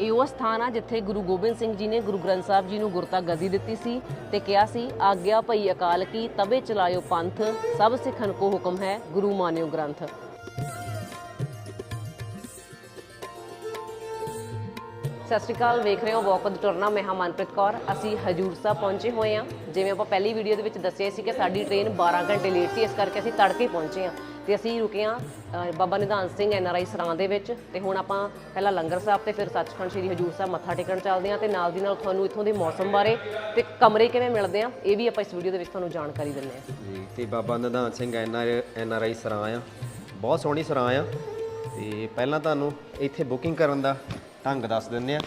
ਇਹ ਉਹ ਸਥਾਨ ਆ ਜਿੱਥੇ ਗੁਰੂ ਗੋਬਿੰਦ ਸਿੰਘ ਜੀ ਨੇ ਗੁਰੂ ਗ੍ਰੰਥ ਸਾਹਿਬ ਜੀ ਨੂੰ ਗੁਰਤਾ ਗੱਦੀ ਦਿੱਤੀ ਸੀ ਤੇ ਕਿਹਾ ਸੀ, ਆਗਿਆ ਭਈ ਅਕਾਲ ਕੀ ਤਬੇ ਚਲਾਇਓ ਪੰਥ, ਸਭ ਸਿੱਖਨ ਕੋ ਹੁਕਮ ਹੈ, ਗੁਰੂ ਮਾਨਿਓ ਗ੍ਰੰਥ। ਸਤਿ ਸ਼੍ਰੀ ਅਕਾਲ, ਵੇਖ ਰਹੇ ਹੋ ਵਾਕ ਵਿਦ ਟੁਰਨਾ, ਮੈਂ ਹਾਂ ਮਨਪ੍ਰੀਤ ਕੌਰ। ਅਸੀਂ ਹਜੂਰ ਸਾਹਿਬ ਪਹੁੰਚੇ ਹੋਏ ਹਾਂ। ਜਿਵੇਂ ਆਪਾਂ ਪਹਿਲੀ ਵੀਡੀਓ ਦੇ ਵਿੱਚ ਦੱਸਿਆ ਸੀ ਕਿ ਸਾਡੀ ਟ੍ਰੇਨ 12 ਘੰਟੇ ਲੇਟ ਸੀ, ਇਸ ਕਰਕੇ ਅਸੀਂ ਤੜਕੇ ਪਹੁੰਚੇ ਹਾਂ। ਤੇ ਅਸੀਂ ਰੁਕੇ ਹਾਂ ਬਾਬਾ Nidhan Singh N R I ਸਰਾਂ ਦੇ ਵਿੱਚ ਤੇ ਹੁਣ ਆਪਾਂ ਪਹਿਲਾਂ ਲੰਗਰ ਸਾਹਿਬ ਤੇ ਫਿਰ ਸੱਚਖੰਡ ਸ੍ਰੀ ਹਜੂਰ ਸਾਹਿਬ ਮੱਥਾ ਟੇਕਣ ਚੱਲਦੇ ਹਾਂ ਤੇ ਨਾਲ ਦੀ ਨਾਲ ਤੁਹਾਨੂੰ ਇੱਥੋਂ ਦੇ ਮੌਸਮ ਬਾਰੇ ਤੇ ਕਮਰੇ ਕਿਵੇਂ ਮਿਲਦੇ ਆ, ਇਹ ਵੀ ਆਪਾਂ ਇਸ ਵੀਡੀਓ ਦੇ ਵਿੱਚ ਤੁਹਾਨੂੰ ਜਾਣਕਾਰੀ ਦਿੰਦੇ ਹਾਂ। ਜੀ, ਤੇ ਬਾਬਾ ਨਿਧਾਨ ਸਿੰਘ ਐਨਆਰ ਆਈ ਸਰਾਂ ਆ। ਬਹੁਤ ਸੋਹਣੀ ਸਰਾਂ ਆ। ਤੇ ਪਹਿਲਾਂ ਤੁਹਾਨੂੰ ਇੱਥੇ ਬੁਕਿੰਗ ਕਰਨ ਦਾ ਢੰਗ ਦੱਸ ਦਿੰਦੇ ਆ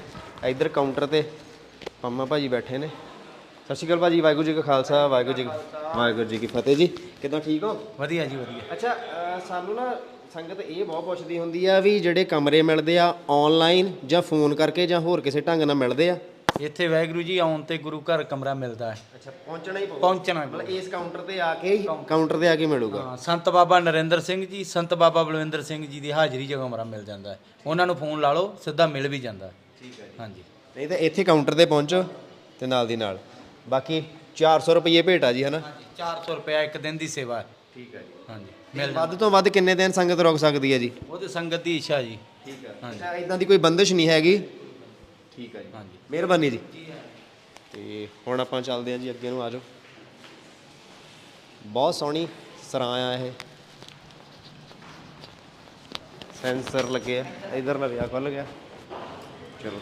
ਇੱਧਰ ਕਾਊਂਟਰ ਤੇ ਪੰਮਾ ਭਾਜੀ ਬੈਠੇ ਨੇ। ਸਤਿ ਸ਼੍ਰੀ ਅਕਾਲ ਭਾਜੀ, ਵਾਹਿਗੁਰੂ ਜੀ ਕਾ ਖਾਲਸਾ, ਵਾਹਿਗੁਰੂ ਜੀ ਵਾਹਿਗੁਰੂ ਜੀ ਕੀ ਫਤਿਹ ਜੀ। ਕਿਦਾਂ ਠੀਕ ਹੋ? ਵਧੀਆ ਜੀ ਵਧੀਆ। ਅੱਛਾ ਸਾਨੂੰ ਨਾ ਸੰਗਤ ਇਹ ਬਹੁਤ ਪੁੱਛਦੀ ਹੁੰਦੀ ਆ ਵੀ ਜਿਹੜੇ ਕਮਰੇ ਮਿਲਦੇ ਆ ਆਨਲਾਈਨ ਜਾਂ ਫੋਨ ਕਰਕੇ ਜਾਂ ਹੋਰ ਕਿਸੇ ਢੰਗ ਨਾਲ ਮਿਲਦੇ ਆ? ਇੱਥੇ ਵਾਹਿਗੁਰੂ ਜੀ ਆਉਣ ਤੇ ਗੁਰੂ ਘਰ ਕਮਰਾ ਮਿਲਦਾ ਹੈ। ਅੱਛਾ ਪਹੁੰਚਣਾ ਹੀ ਪਊਗਾ। ਪਹੁੰਚਣਾ ਮਤਲਬ ਇਸ ਕਾਊਂਟਰ ਤੇ ਆ ਕੇ ਹੀ ਕਾਊਂਟਰ ਤੇ ਆ ਕੇ ਮਿਲੂਗਾ। ਹਾਂ ਸੰਤ ਬਾਬਾ ਨਰਿੰਦਰ ਸਿੰਘ ਜੀ ਸੰਤ ਬਾਬਾ ਬਲਵਿੰਦਰ ਸਿੰਘ ਜੀ ਦੀ ਹਾਜ਼ਰੀ 'ਚ ਕਮਰਾ ਮਿਲ ਜਾਂਦਾ ਹੈ। ਉਹਨਾਂ ਨੂੰ ਫੋਨ ਲਾ ਲਓ ਸਿੱਧਾ ਮਿਲ ਵੀ ਜਾਂਦਾ ਹੈ। ਠੀਕ ਹੈ ਹਾਂਜੀ। ਨਹੀਂ ਤਾਂ ਇੱਥੇ ਕਾਊਂਟਰ ਤੇ ਪਹੁੰਚੋ ਤੇ ਨਾਲ ਦੀ ਨਾਲ। ਬਾਕੀ 400 ਰੁਪਏ ਭੇਟਾ ਜੀ ਹਨਾ? 400 ਰੁਪਏ ਇੱਕ ਦਿਨ ਦੀ ਸੇਵਾ ਹੈ। ਠੀਕ ਹੈ ਜੀ। ਹਾਂਜੀ ਮਿਲ ਵੱਧ ਤੋਂ ਵੱਧ ਕਿੰਨੇ ਦਿਨ ਸੰਗਤ ਰੁਕ ਸਕਦੀ ਹੈ ਜੀ? ਉਹਦੇ ਸੰਗਤ ਦੀ ਇੱਛਾ ਜੀ। ਠੀਕ ਹੈ। ਹਾਂਜੀ। ਅੱਛਾ ਇਦਾਂ ਦੀ ਕੋਈ ਬੰਦਿਸ਼ ਨਹੀਂ ਹੈਗੀ। ਠੀਕ ਹੈ ਜੀ। ਹਾਂਜੀ। ਮਿਹਰਬਾਨੀ ਜੀ। ਤੇ ਹੁਣ ਆਪਾਂ ਚੱਲਦੇ ਹਾਂ ਜੀ ਅੱਗੇ ਨੂੰ ਆਜੋ ਬਹੁਤ ਸੋਹਣੀ ਸਰਾਂ ਆ ਇਹ। ਸੈਂਸਰ ਲੱਗੇ ਆ। ਇਧਰ ਲਵਿਆ ਖੁੱਲ ਗਿਆ। ਚਲੋ।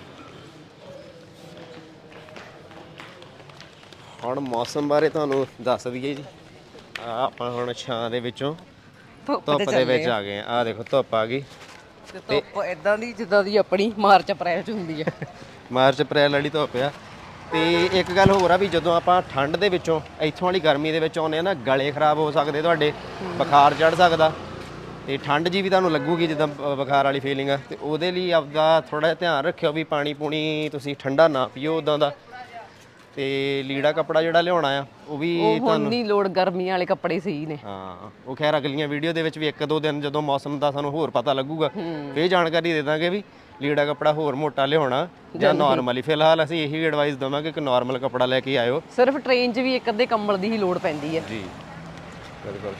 ਹੁਣ ਮੌਸਮ ਬਾਰੇ ਤੁਹਾਨੂੰ ਦੱਸ ਦਈਏ ਜੀ। ਆ ਆਪਾਂ ਹੁਣ ਛਾਂ ਦੇ ਵਿੱਚੋਂ ਧੁੱਪ ਦੇ ਵਿੱਚ ਆ। ਗਏ ਆ। ਦੇਖੋ ਧੁੱਪ ਆ ਗਈ। ਤੇ ਧੁੱਪ ਇਦਾਂ ਦੀ ਜਿੱਦਾਂ ਦੀ ਆਪਣੀ ਮਾਰਚ ਅਪ੍ਰੈਲ ਚ ਹੁੰਦੀ ਆ। ਮਾਰਚ ਅਪ੍ਰੈਲ ਵਾਲੀ ਧੁੱਪ ਆ। ਤੇ ਇੱਕ ਗੱਲ ਹੋਰ ਆ ਵੀ ਜਦੋਂ ਆਪਾਂ ਠੰਡ ਦੇ ਵਿੱਚੋਂ ਇੱਥੋਂ ਵਾਲੀ ਗਰਮੀ ਦੇ ਵਿੱਚ ਆਉਂਦੇ ਆ ਨਾ ਗਲੇ ਖਰਾਬ ਹੋ ਸਕਦੇ ਤੁਹਾਡੇ ਬੁਖਾਰ ਚੜ ਸਕਦਾ। ਤੇ ਠੰਡ ਜੀ ਵੀ ਤੁਹਾਨੂੰ ਲੱਗੂਗੀ ਜਿੱਦਾਂ ਬੁਖਾਰ ਵਾਲੀ ਫੀਲਿੰਗ ਆ। ਤੇ ਉਹਦੇ ਲਈ ਆਪਦਾ ਥੋੜਾ ਜਿਹਾ ਧਿਆਨ ਰੱਖਿਓ ਵੀ ਪਾਣੀ ਪੂਣੀ ਤੁਸੀਂ ਠੰਡਾ ਨਾ ਪੀਓ ਉਦਾਂ ਦਾ। ਤੇ ਲੀੜਾ ਕੱਪੜਾ ਜਿਹੜਾ ਲਿਆਉਣਾ ਆ ਉਹ ਵੀ ਉਹ ਹੁਣ ਨਹੀਂ ਲੋੜ ਗਰਮੀਆਂ ਵਾਲੇ ਕੱਪੜੇ ਸਹੀ ਨੇ। ਹਾਂ ਉਹ ਖੈਰ ਅਗਲੀਆਂ ਵੀਡੀਓ ਦੇ ਵਿੱਚ ਵੀ ਇੱਕ ਦੋ ਦਿਨ ਜਦੋਂ ਮੌਸਮ ਦਾ ਸਾਨੂੰ ਹੋਰ ਪਤਾ ਲੱਗੂਗਾ ਫੇਰ ਜਾਣਕਾਰੀ ਦੇ ਦਾਂਗੇ ਵੀ ਲੀੜਾ ਕੱਪੜਾ ਹੋਰ ਮੋਟਾ ਲਿਆਉਣਾ ਜਾਂ ਨਾਰਮਲੀ ਫਿਲਹਾਲ ਅਸੀਂ ਇਹੀ ਐਡਵਾਈਸ ਦਵਾਂਗੇ ਕਿ ਨਾਰਮਲ ਕੱਪੜਾ ਲੈ ਕੇ ਆਇਓ। ਸਿਰਫ ਟ੍ਰੇਨ 'ਚ ਵੀ ਇੱਕ ਅੱਧੇ ਕੰਬਲ ਦੀ ਹੀ ਲੋੜ ਪੈਂਦੀ ਹੈ। ਜੀ। ਬਿਲਕੁਲ।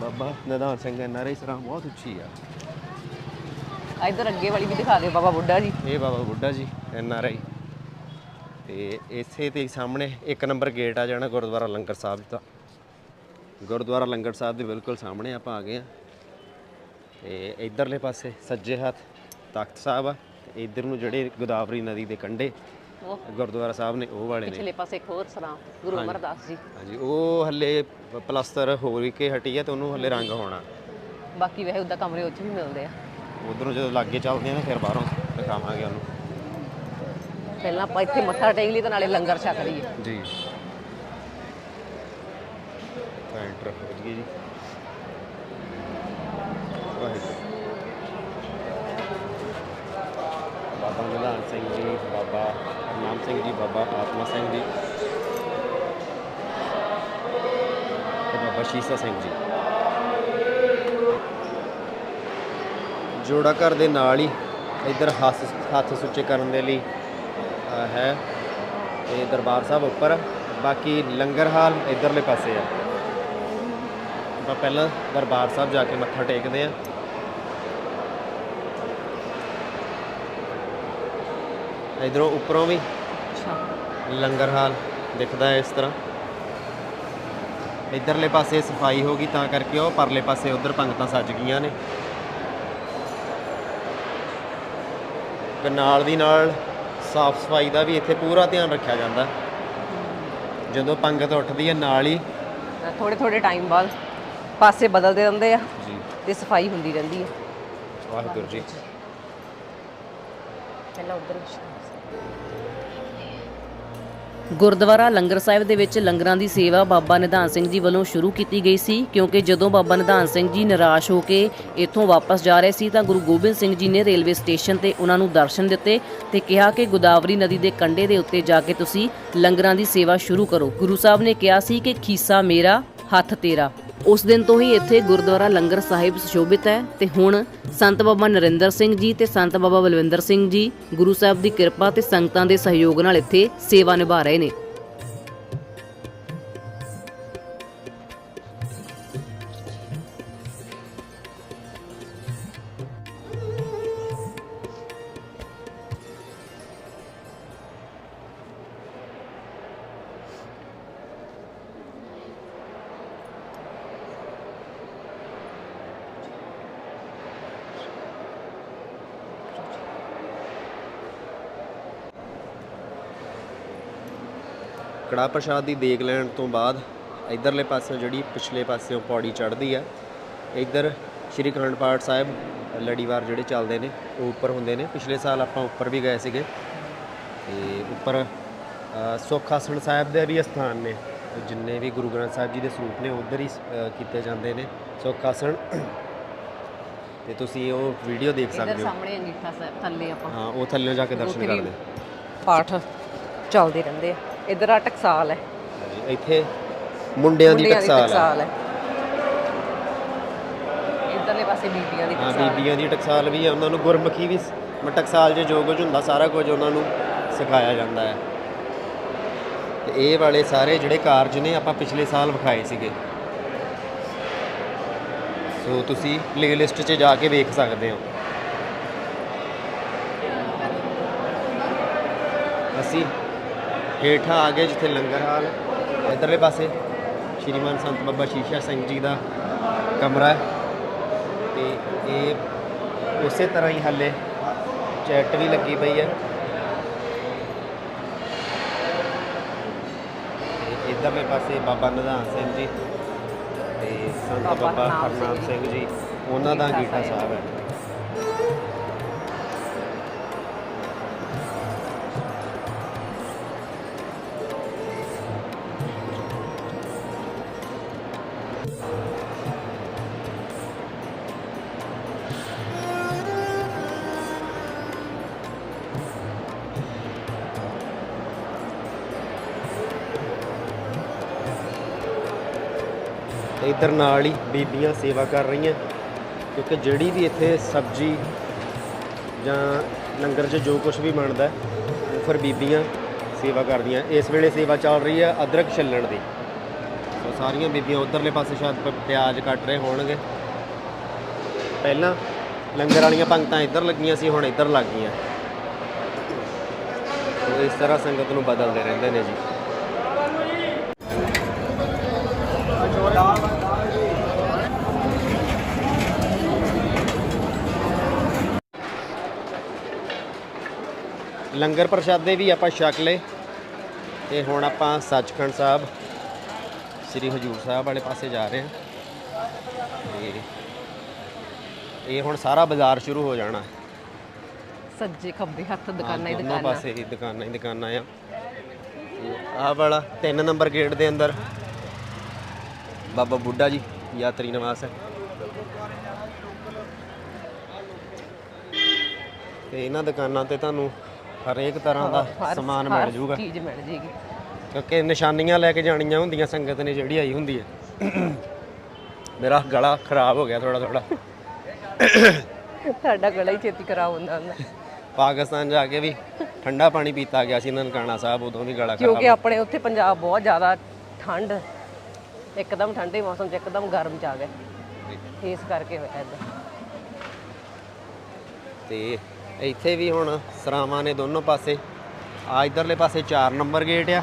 ਬਾਬਾ ਨਿਧਾਨ ਸਿੰਘ ਐਨਆਰਆਈ ਸਰਾਂ ਬਹੁਤ ਉੱਚੀ ਆ। ਇੱਧਰ ਅੱਗੇ ਵਾਲੀ ਵੀ ਦਿਖਾ ਦਿਓ ਬਾਬਾ ਬੁੱਢਾ ਜੀ। ਇਹ ਬਾਬਾ ਬੁੱਢਾ ਜੀ ਐਨਆਰਆਈ ਤੇ ਇਸੇ ਤੇ ਸਾਹਮਣੇ ਇੱਕ ਨੰਬਰ ਗੇਟ ਆ ਜਾਣਾ ਗੁਰਦੁਆਰਾ ਲੰਗਰ ਸਾਹਿਬ ਦਾ। ਗੁਰਦੁਆਰਾ ਲੰਗਰ ਸਾਹਿਬ ਦੇ ਬਿਲਕੁਲ ਸਾਹਮਣੇ ਆਪਾਂ ਆ ਗਏ ਆ ਤੇ ਇਧਰਲੇ ਪਾਸੇ ਸੱਜੇ ਹੱਥ ਤਖਤ ਸਾਹਿਬ ਆ ਤੇ ਇਧਰ ਨੂੰ ਜਿਹੜੇ ਗੋਦਾਵਰੀ ਨਦੀ ਦੇ ਕੰਢੇ ਗੁਰਦੁਆਰਾ ਸਾਹਿਬ ਨੇ ਉਹ ਵਾਲੇ ਨੇ। ਪਿਛਲੇ ਪਾਸੇ ਇੱਕ ਹੋਰ ਸਰਾਂ ਗੁਰੂ ਅਮਰਦਾਸ ਜੀ। ਹਾਂਜੀ ਉਹ ਹੱਲੇ ਪਲਸਤਰ ਹੋ ਵੀ ਕੇ ਹਟੀ ਆ ਤੇ ਉਹਨੂੰ ਹੱਲੇ ਰੰਗ ਹੋਣਾ। ਬਾਕੀ ਵੈਸੇ ਉਦਾਂ ਕਮਰੇ ਉੱਚ ਵੀ ਮਿਲਦੇ ਆ। ਉਧਰੋਂ ਜਦੋਂ ਲਾਗੇ ਚੱਲਦੇ ਆ ਨਾ ਫਿਰ ਬਾਹਰੋਂ ਦਿਖਾਵਾਂਗੇ ਉਹਨੂੰ। ਪਹਿਲਾਂ ਆਪਾਂ ਇੱਥੇ ਮੱਥਾ ਟੇਕ ਲਈ ਤੇ ਨਾਲੇ ਲੰਗਰ ਛਕ ਲਈਏ। ਜੀ। ਐਂਟਰ ਹੋ ਗਈ ਜੀ। ਵਾਹਿਗੁਰੂ। ਬਾਬਾ ਨਿਧਾਨ ਸਿੰਘ ਜੀ, ਬਾਬਾ ਹਰਨਾਮ ਸਿੰਘ ਜੀ, ਬਾਬਾ ਆਤਮਾ ਸਿੰਘ ਜੀ ਤੇ ਬਾਬਾ ਸ਼ੀਸਾ ਸਿੰਘ ਜੀ। ਜੋੜਾ ਘਰ ਦੇ ਨਾਲ ਹੀ ਇੱਧਰ ਹੱਥ ਹੱਥ ਸੁੱਚੇ ਕਰਨ ਦੇ ਲਈ ਹੈ। ਤੇ ਦਰਬਾਰ ਸਾਹਿਬ ਉੱਪਰ। ਬਾਕੀ ਲੰਗਰ ਹਾਲ ਇਧਰਲੇ ਪਾਸੇ ਆ। ਆਪਾਂ ਪਹਿਲਾਂ ਦਰਬਾਰ ਸਾਹਿਬ ਜਾ ਕੇ ਮੱਥਾ ਟੇਕਦੇ ਆ। ਇਧਰੋਂ ਉੱਪਰੋਂ ਵੀ ਲੰਗਰ ਹਾਲ ਦਿਖਦਾ ਹੈ ਇਸ ਤਰ੍ਹਾਂ। ਇਧਰਲੇ ਪਾਸੇ ਸਫ਼ਾਈ ਹੋ ਗਈ ਤਾਂ ਕਰਕੇ ਉਹ ਪਰਲੇ ਪਾਸੇ ਉਧਰ ਪੰਗਤਾਂ ਸੱਜ ਗਈਆਂ ਨੇ। ਨਾਲ ਦੀ ਨਾਲ ਸਾਫ਼ ਸਫ਼ਾਈ ਦਾ ਵੀ ਇੱਥੇ ਪੂਰਾ ਧਿਆਨ ਰੱਖਿਆ ਜਾਂਦਾ। ਜਦੋਂ ਪੰਗਤ ਉੱਠਦੀ ਹੈ ਨਾਲ ਹੀ ਥੋੜੇ ਥੋੜੇ ਟਾਈਮ ਬਾਅਦ ਪਾਸੇ ਬਦਲਦੇ ਰਹਿੰਦੇ ਆ ਜੀ। ਤੇ ਸਫ਼ਾਈ ਹੁੰਦੀ ਰਹਿੰਦੀ ਹੈ ਵਾਹਿਗੁਰੂ ਜੀ। ਪਹਿਲਾਂ ਉਧਰ ਗੁਰਦੁਆਰਾ ਲੰਗਰ ਸਾਹਿਬ ਦੇ ਵਿੱਚ ਲੰਗਰਾਂ ਦੀ ਸੇਵਾ ਬਾਬਾ ਨਿਧਾਨ ਸਿੰਘ ਜੀ ਵੱਲੋਂ ਸ਼ੁਰੂ ਕੀਤੀ ਗਈ ਸੀ, ਕਿਉਂਕਿ ਜਦੋਂ ਬਾਬਾ ਨਿਧਾਨ ਸਿੰਘ ਜੀ ਨਿਰਾਸ਼ ਹੋ ਕੇ ਇੱਥੋਂ ਵਾਪਸ ਜਾ ਰਹੇ ਸੀ ਤਾਂ ਗੁਰੂ ਗੋਬਿੰਦ ਸਿੰਘ ਜੀ ਨੇ ਰੇਲਵੇ ਸਟੇਸ਼ਨ ਤੇ ਉਹਨਾਂ ਨੂੰ ਦਰਸ਼ਨ ਦਿੱਤੇ ਤੇ ਕਿਹਾ ਕਿ ਗੋਦਾਵਰੀ ਨਦੀ ਦੇ ਕੰਢੇ ਦੇ ਉੱਤੇ ਜਾ ਕੇ ਤੁਸੀਂ ਲੰਗਰਾਂ ਦੀ ਸੇਵਾ ਸ਼ੁਰੂ ਕਰੋ। ਗੁਰੂ ਸਾਹਿਬ ਨੇ ਕਿਹਾ ਸੀ ਕਿ ਖੀਸਾ ਮੇਰਾ, ਹੱਥ ਤੇਰਾ। ਉਸ ਦਿਨ ਤੋਂ ਹੀ ਇੱਥੇ ਗੁਰਦੁਆਰਾ ਲੰਗਰ ਸਾਹਿਬ ਸੁਸ਼ੋਭਿਤ ਹੈ ਤੇ ਹੁਣ ਸੰਤ ਬਾਬਾ ਨਰਿੰਦਰ ਸਿੰਘ ਜੀ ਤੇ ਸੰਤ ਬਾਬਾ ਬਲਵਿੰਦਰ ਸਿੰਘ ਜੀ ਗੁਰੂ ਸਾਹਿਬ ਦੀ ਕਿਰਪਾ ਤੇ ਸੰਗਤਾਂ ਦੇ ਸਹਿਯੋਗ ਨਾਲ ਇੱਥੇ ਸੇਵਾ ਨਿਭਾ ਰਹੇ ਨੇ। ਕੜਾ ਪ੍ਰਸ਼ਾਦ ਦੀ ਦੇਗ ਲੈਣ ਤੋਂ ਬਾਅਦ ਇਧਰਲੇ ਪਾਸੇ ਜਿਹੜੀ ਪਿਛਲੇ ਪਾਸਿਓਂ ਪੌੜੀ ਚੜ੍ਹਦੀ ਆ ਇੱਧਰ ਸ਼੍ਰੀ ਅਖੰਡ ਪਾਠ ਸਾਹਿਬ ਲੜੀਵਾਰ ਜਿਹੜੇ ਚੱਲਦੇ ਨੇ ਉਹ ਉੱਪਰ ਹੁੰਦੇ ਨੇ। ਪਿਛਲੇ ਸਾਲ ਆਪਾਂ ਉੱਪਰ ਵੀ ਗਏ ਸੀਗੇ। ਤੇ ਉੱਪਰ ਅ, ਸੁੱਖ ਆਸਣ ਸਾਹਿਬ ਦੇ ਵੀ ਸਥਾਨ ਨੇ। ਜਿੰਨੇ ਵੀ ਗੁਰੂ ਗ੍ਰੰਥ ਸਾਹਿਬ ਜੀ ਦੇ ਸਰੂਪ ਨੇ ਉੱਧਰ ਹੀ ਕੀਤੇ ਜਾਂਦੇ ਨੇ ਸੁੱਖ ਆਸਣ। ਤੇ ਤੁਸੀਂ ਉਹ ਵੀਡੀਓ ਦੇਖ ਸਕਦੇ ਹੋ। ਸਾਹਮਣੇ ਅੰਗੀਠਾ ਸਾਹਿਬ ਥੱਲੇ ਆਪਾਂ। ਹਾਂ ਉਹ ਥੱਲੇ ਜਾ ਕੇ ਦਰਸ਼ਨ ਕਰਦੇ ਪਾਠ ਚੱਲਦੇ ਰਹਿੰਦੇ ਆ। ਇਧਰ ਆ ਟਕਸਾਲ ਹੈ। ਇੱਥੇ ਮੁੰਡਿਆਂ ਦੀ ਟਕਸਾਲ ਹੈ। ਇਧਰਲੇ ਪਾਸੇ ਬੀਬੀਆਂ ਦੀ ਹਾਂ ਟਕਸਾਲ ਹੈ। ਬੀਬੀਆਂ ਦੀ ਟਕਸਾਲ ਵੀ ਆ ਉਹਨਾਂ ਨੂੰ ਗੁਰਮੁਖੀ ਵੀ ਟਕਸਾਲ ਜੋ ਕੁਝ ਹੁੰਦਾ ਸਾਰਾ ਕੁਝ ਉਹਨਾਂ ਨੂੰ ਸਿਖਾਇਆ ਜਾਂਦਾ ਹੈ। ਤੇ ਇਹ ਵਾਲੇ ਸਾਰੇ ਜਿਹੜੇ ਕਾਰਜ ਨੇ ਆਪਾਂ ਪਿਛਲੇ ਸਾਲ ਵਿਖਾਏ ਸੀਗੇ। ਸੋ ਤੁਸੀਂ ਪਲੇਲਿਸਟ 'ਚ ਜਾ ਕੇ ਵੇਖ ਸਕਦੇ ਹੋ। ਅਸੀਂ ਹੇਠਾਂ ਆ ਗਏ ਜਿੱਥੇ ਲੰਗਰ ਹਾਲ। ਇੱਧਰਲੇ ਪਾਸੇ ਸ਼੍ਰੀਮਾਨ ਸੰਤ ਬਾਬਾ ਸ਼ੀਸ਼ਾ ਸਿੰਘ ਜੀ ਦਾ ਕਮਰਾ ਹੈ। ਤੇ ਇਹ ਉਸੇ ਤਰ੍ਹਾਂ ਹੀ ਹੱਲੇ ਚੈਟ ਵੀ ਲੱਗੀ ਪਈ ਹੈ। ਇੱਧਰਲੇ ਪਾਸੇ ਬਾਬਾ ਨਿਧਾਨ ਸਿੰਘ ਜੀ ਤੇ ਸੰਤ ਬਾਬਾ ਹਰਨਾਮ ਸਿੰਘ ਜੀ। ਉਹਨਾਂ ਦਾ ਗੀਠਾ ਸਾਹਿਬ ਹੈ। ਤੇ ਇੱਧਰ ਨਾਲ ਹੀ ਬੀਬੀਆਂ ਸੇਵਾ ਕਰ ਰਹੀਆਂ, ਕਿਉਂਕਿ ਜਿਹੜੀ ਵੀ ਇੱਥੇ ਸਬਜ਼ੀ ਜਾਂ ਲੰਗਰ 'ਚ ਜੋ ਕੁਝ ਵੀ ਬਣਦਾ, ਉਹ ਫਿਰ ਬੀਬੀਆਂ ਸੇਵਾ ਕਰਦੀਆਂ। ਇਸ ਵੇਲੇ ਸੇਵਾ ਚੱਲ ਰਹੀ ਹੈ ਅਦਰਕ ਛੱਲਣ ਦੀ। ਸੋ ਸਾਰੀਆਂ ਬੀਬੀਆਂ ਉਧਰਲੇ ਪਾਸੇ ਸ਼ਾਇਦ ਪਿਆਜ਼ ਕੱਟ ਰਹੇ ਹੋਣਗੇ। ਪਹਿਲਾਂ ਲੰਗਰ ਵਾਲੀਆਂ ਪੰਕਤਾਂ ਇੱਧਰ ਲੱਗੀਆਂ ਸੀ, ਹੁਣ ਇੱਧਰ ਲੱਗ ਗਈਆਂ। ਇਸ ਤਰ੍ਹਾਂ ਸੰਗਤ ਨੂੰ ਬਦਲਦੇ ਰਹਿੰਦੇ ਨੇ ਜੀ। ਲੰਗਰ ਪ੍ਰਸ਼ਾਦੇ ਵੀ ਆਪਾਂ ਛਕ ਲਏ। ਤੇ ਹੁਣ ਆਪਾਂ ਸੱਚਖੰਡ ਸਾਹਿਬ ਸ੍ਰੀ ਹਜੂਰ ਸਾਹਿਬ ਵਾਲੇ ਪਾਸੇ ਜਾ ਰਹੇ ਹਾਂ। ਤੇ ਇਹ ਹੁਣ ਸਾਰਾ ਬਾਜ਼ਾਰ ਸ਼ੁਰੂ ਹੋ ਜਾਣਾ। ਸੱਜੇ ਖੱਬੇ ਹੱਥ ਦੁਕਾਨਾਂ ਹੀ ਦੁਕਾਨਾਂ। ਪਾਸੇ ਹੀ ਦੁਕਾਨਾਂ ਹੀ ਦੁਕਾਨਾਂ ਆ। ਆਹ ਵਾਲਾ 3 ਨੰਬਰ ਗੇਟ ਦੇ ਅੰਦਰ। ਬਾਬਾ ਬੁੱਢਾ ਜੀ ਯਾਤਰੀ ਨਿਵਾਸ ਹੈ। ਤੇ ਇਹਨਾਂ ਦੁਕਾਨਾਂ ਤੇ ਤੁਹਾਨੂੰ ਹਰੇਕ ਤਰ੍ਹਾਂ ਦਾ ਹਰ- ਸਮਾਨ ਹਰ ਮਿਲ ਜੂਗਾ। ਚੀਜ਼ ਮਿਲ ਜੇਗੀ। ਕਿਉਂਕਿ ਨਿਸ਼ਾਨੀਆਂ ਲੈ ਕੇ ਜਾਣੀਆਂ ਹੁੰਦੀਆਂ ਸੰਗਤ ਨੇ ਜਿਹੜੀ ਆਈ ਹੁੰਦੀ ਹੈ। ਮੇਰਾ ਗਲਾ ਖਰਾਬ ਹੋ ਗਿਆ ਥੋੜਾ ਥੋੜਾ ਸਾਡਾ ਗਲਾ ਹੀ ਛੇਤੀ ਖਰਾਬ ਹੁੰਦਾ ਹੁੰਦਾ। ਪਾਕਿਸਤਾਨ ਜਾ ਕੇ ਵੀ ਠੰਡਾ ਪਾਣੀ ਪੀਤਾ ਗਿਆ ਸੀ ਨਨਕਾਣਾ ਸਾਹਿਬ ਉਦੋਂ ਵੀ ਗਲਾ ਖਰਾਬ ਕਿਉਂਕਿ ਆਪਣੇ ਉੱਥੇ ਪੰਜਾਬ ਬਹੁਤ ਜ਼ਿਆਦਾ ਠੰਡ ਇੱਕਦਮ ਠੰਡੇ ਮੌਸਮ 'ਚ ਇੱਕਦਮ ਗਰਮ ਚ ਆ ਗਏ। ਇਸ ਕਰਕੇ ਹੋਇਆ ਤੇ ਇੱਥੇ ਵੀ ਹੁਣ ਸਰਾਵਾਂ ਨੇ ਦੋਨੋਂ ਪਾਸੇ। ਆ ਇਧਰਲੇ ਪਾਸੇ 4 ਨੰਬਰ ਗੇਟ ਆ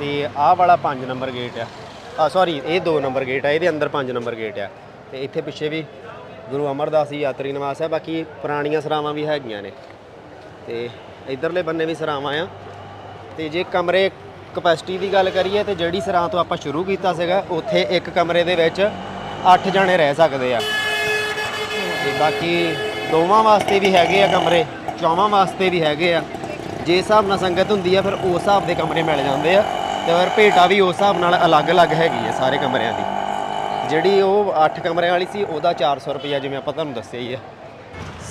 ਤੇ ਆਹ ਵਾਲਾ 5 ਨੰਬਰ ਗੇਟ ਆ। ਆ ਸੌਰੀ ਇਹ 2 ਨੰਬਰ ਗੇਟ ਆ, ਇਹਦੇ ਅੰਦਰ 5 ਨੰਬਰ ਗੇਟ ਆ। ਤੇ ਇੱਥੇ ਪਿੱਛੇ ਵੀ ਗੁਰੂ ਅਮਰਦਾਸ ਜੀ, ਯਾਤਰੀ ਨਿਵਾਸ ਹੈ ਬਾਕੀ ਪੁਰਾਣੀਆਂ ਸਰਾਵਾਂ ਵੀ ਹੈਗੀਆਂ ਨੇ। ਤੇ ਇਧਰਲੇ ਬੰਨੇ ਵੀ ਸਰਾਵਾਂ ਆ। ਤੇ ਜੇ ਕਮਰੇ ਕਪੈਸਿਟੀ ਦੀ ਗੱਲ ਕਰੀਏ ਤੇ ਜਿਹੜੀ ਸਰਾਂ ਤੋਂ ਆਪਾਂ ਸ਼ੁਰੂ ਕੀਤਾ ਸੀਗਾ, ਉੱਥੇ ਇੱਕ ਕਮਰੇ ਦੇ ਵਿੱਚ 8 ਜਣੇ ਰਹਿ ਸਕਦੇ ਆ। ਤੇ ਬਾਕੀ ਦੋਵਾਂ ਵਾਸਤੇ ਵੀ ਹੈਗੇ ਆ ਕਮਰੇ ਚੌਵਾਂ ਵਾਸਤੇ ਵੀ ਹੈਗੇ ਆ। ਜੇ ਹਿਸਾਬ ਨਾਲ ਸੰਗਤ ਹੁੰਦੀ ਆ ਫਿਰ ਉਸ ਹਿਸਾਬ ਦੇ ਕਮਰੇ ਮਿਲ ਜਾਂਦੇ ਆ। ਤੇ ਫਿਰ ਭੇਟਾ ਵੀ ਉਸ ਹਿਸਾਬ ਨਾਲ ਅਲੱਗ-ਅਲੱਗ ਹੈਗੀ ਆ ਸਾਰੇ ਕਮਰਿਆਂ ਦੀ। ਜਿਹੜੀ ਉਹ 8 ਕਮਰਿਆਂ ਵਾਲੀ ਸੀ ਉਹਦਾ 400 ਰੁਪਇਆ ਜਿਵੇਂ ਆਪਾਂ ਤੁਹਾਨੂੰ ਦੱਸਿਆ ਹੀ ਆ।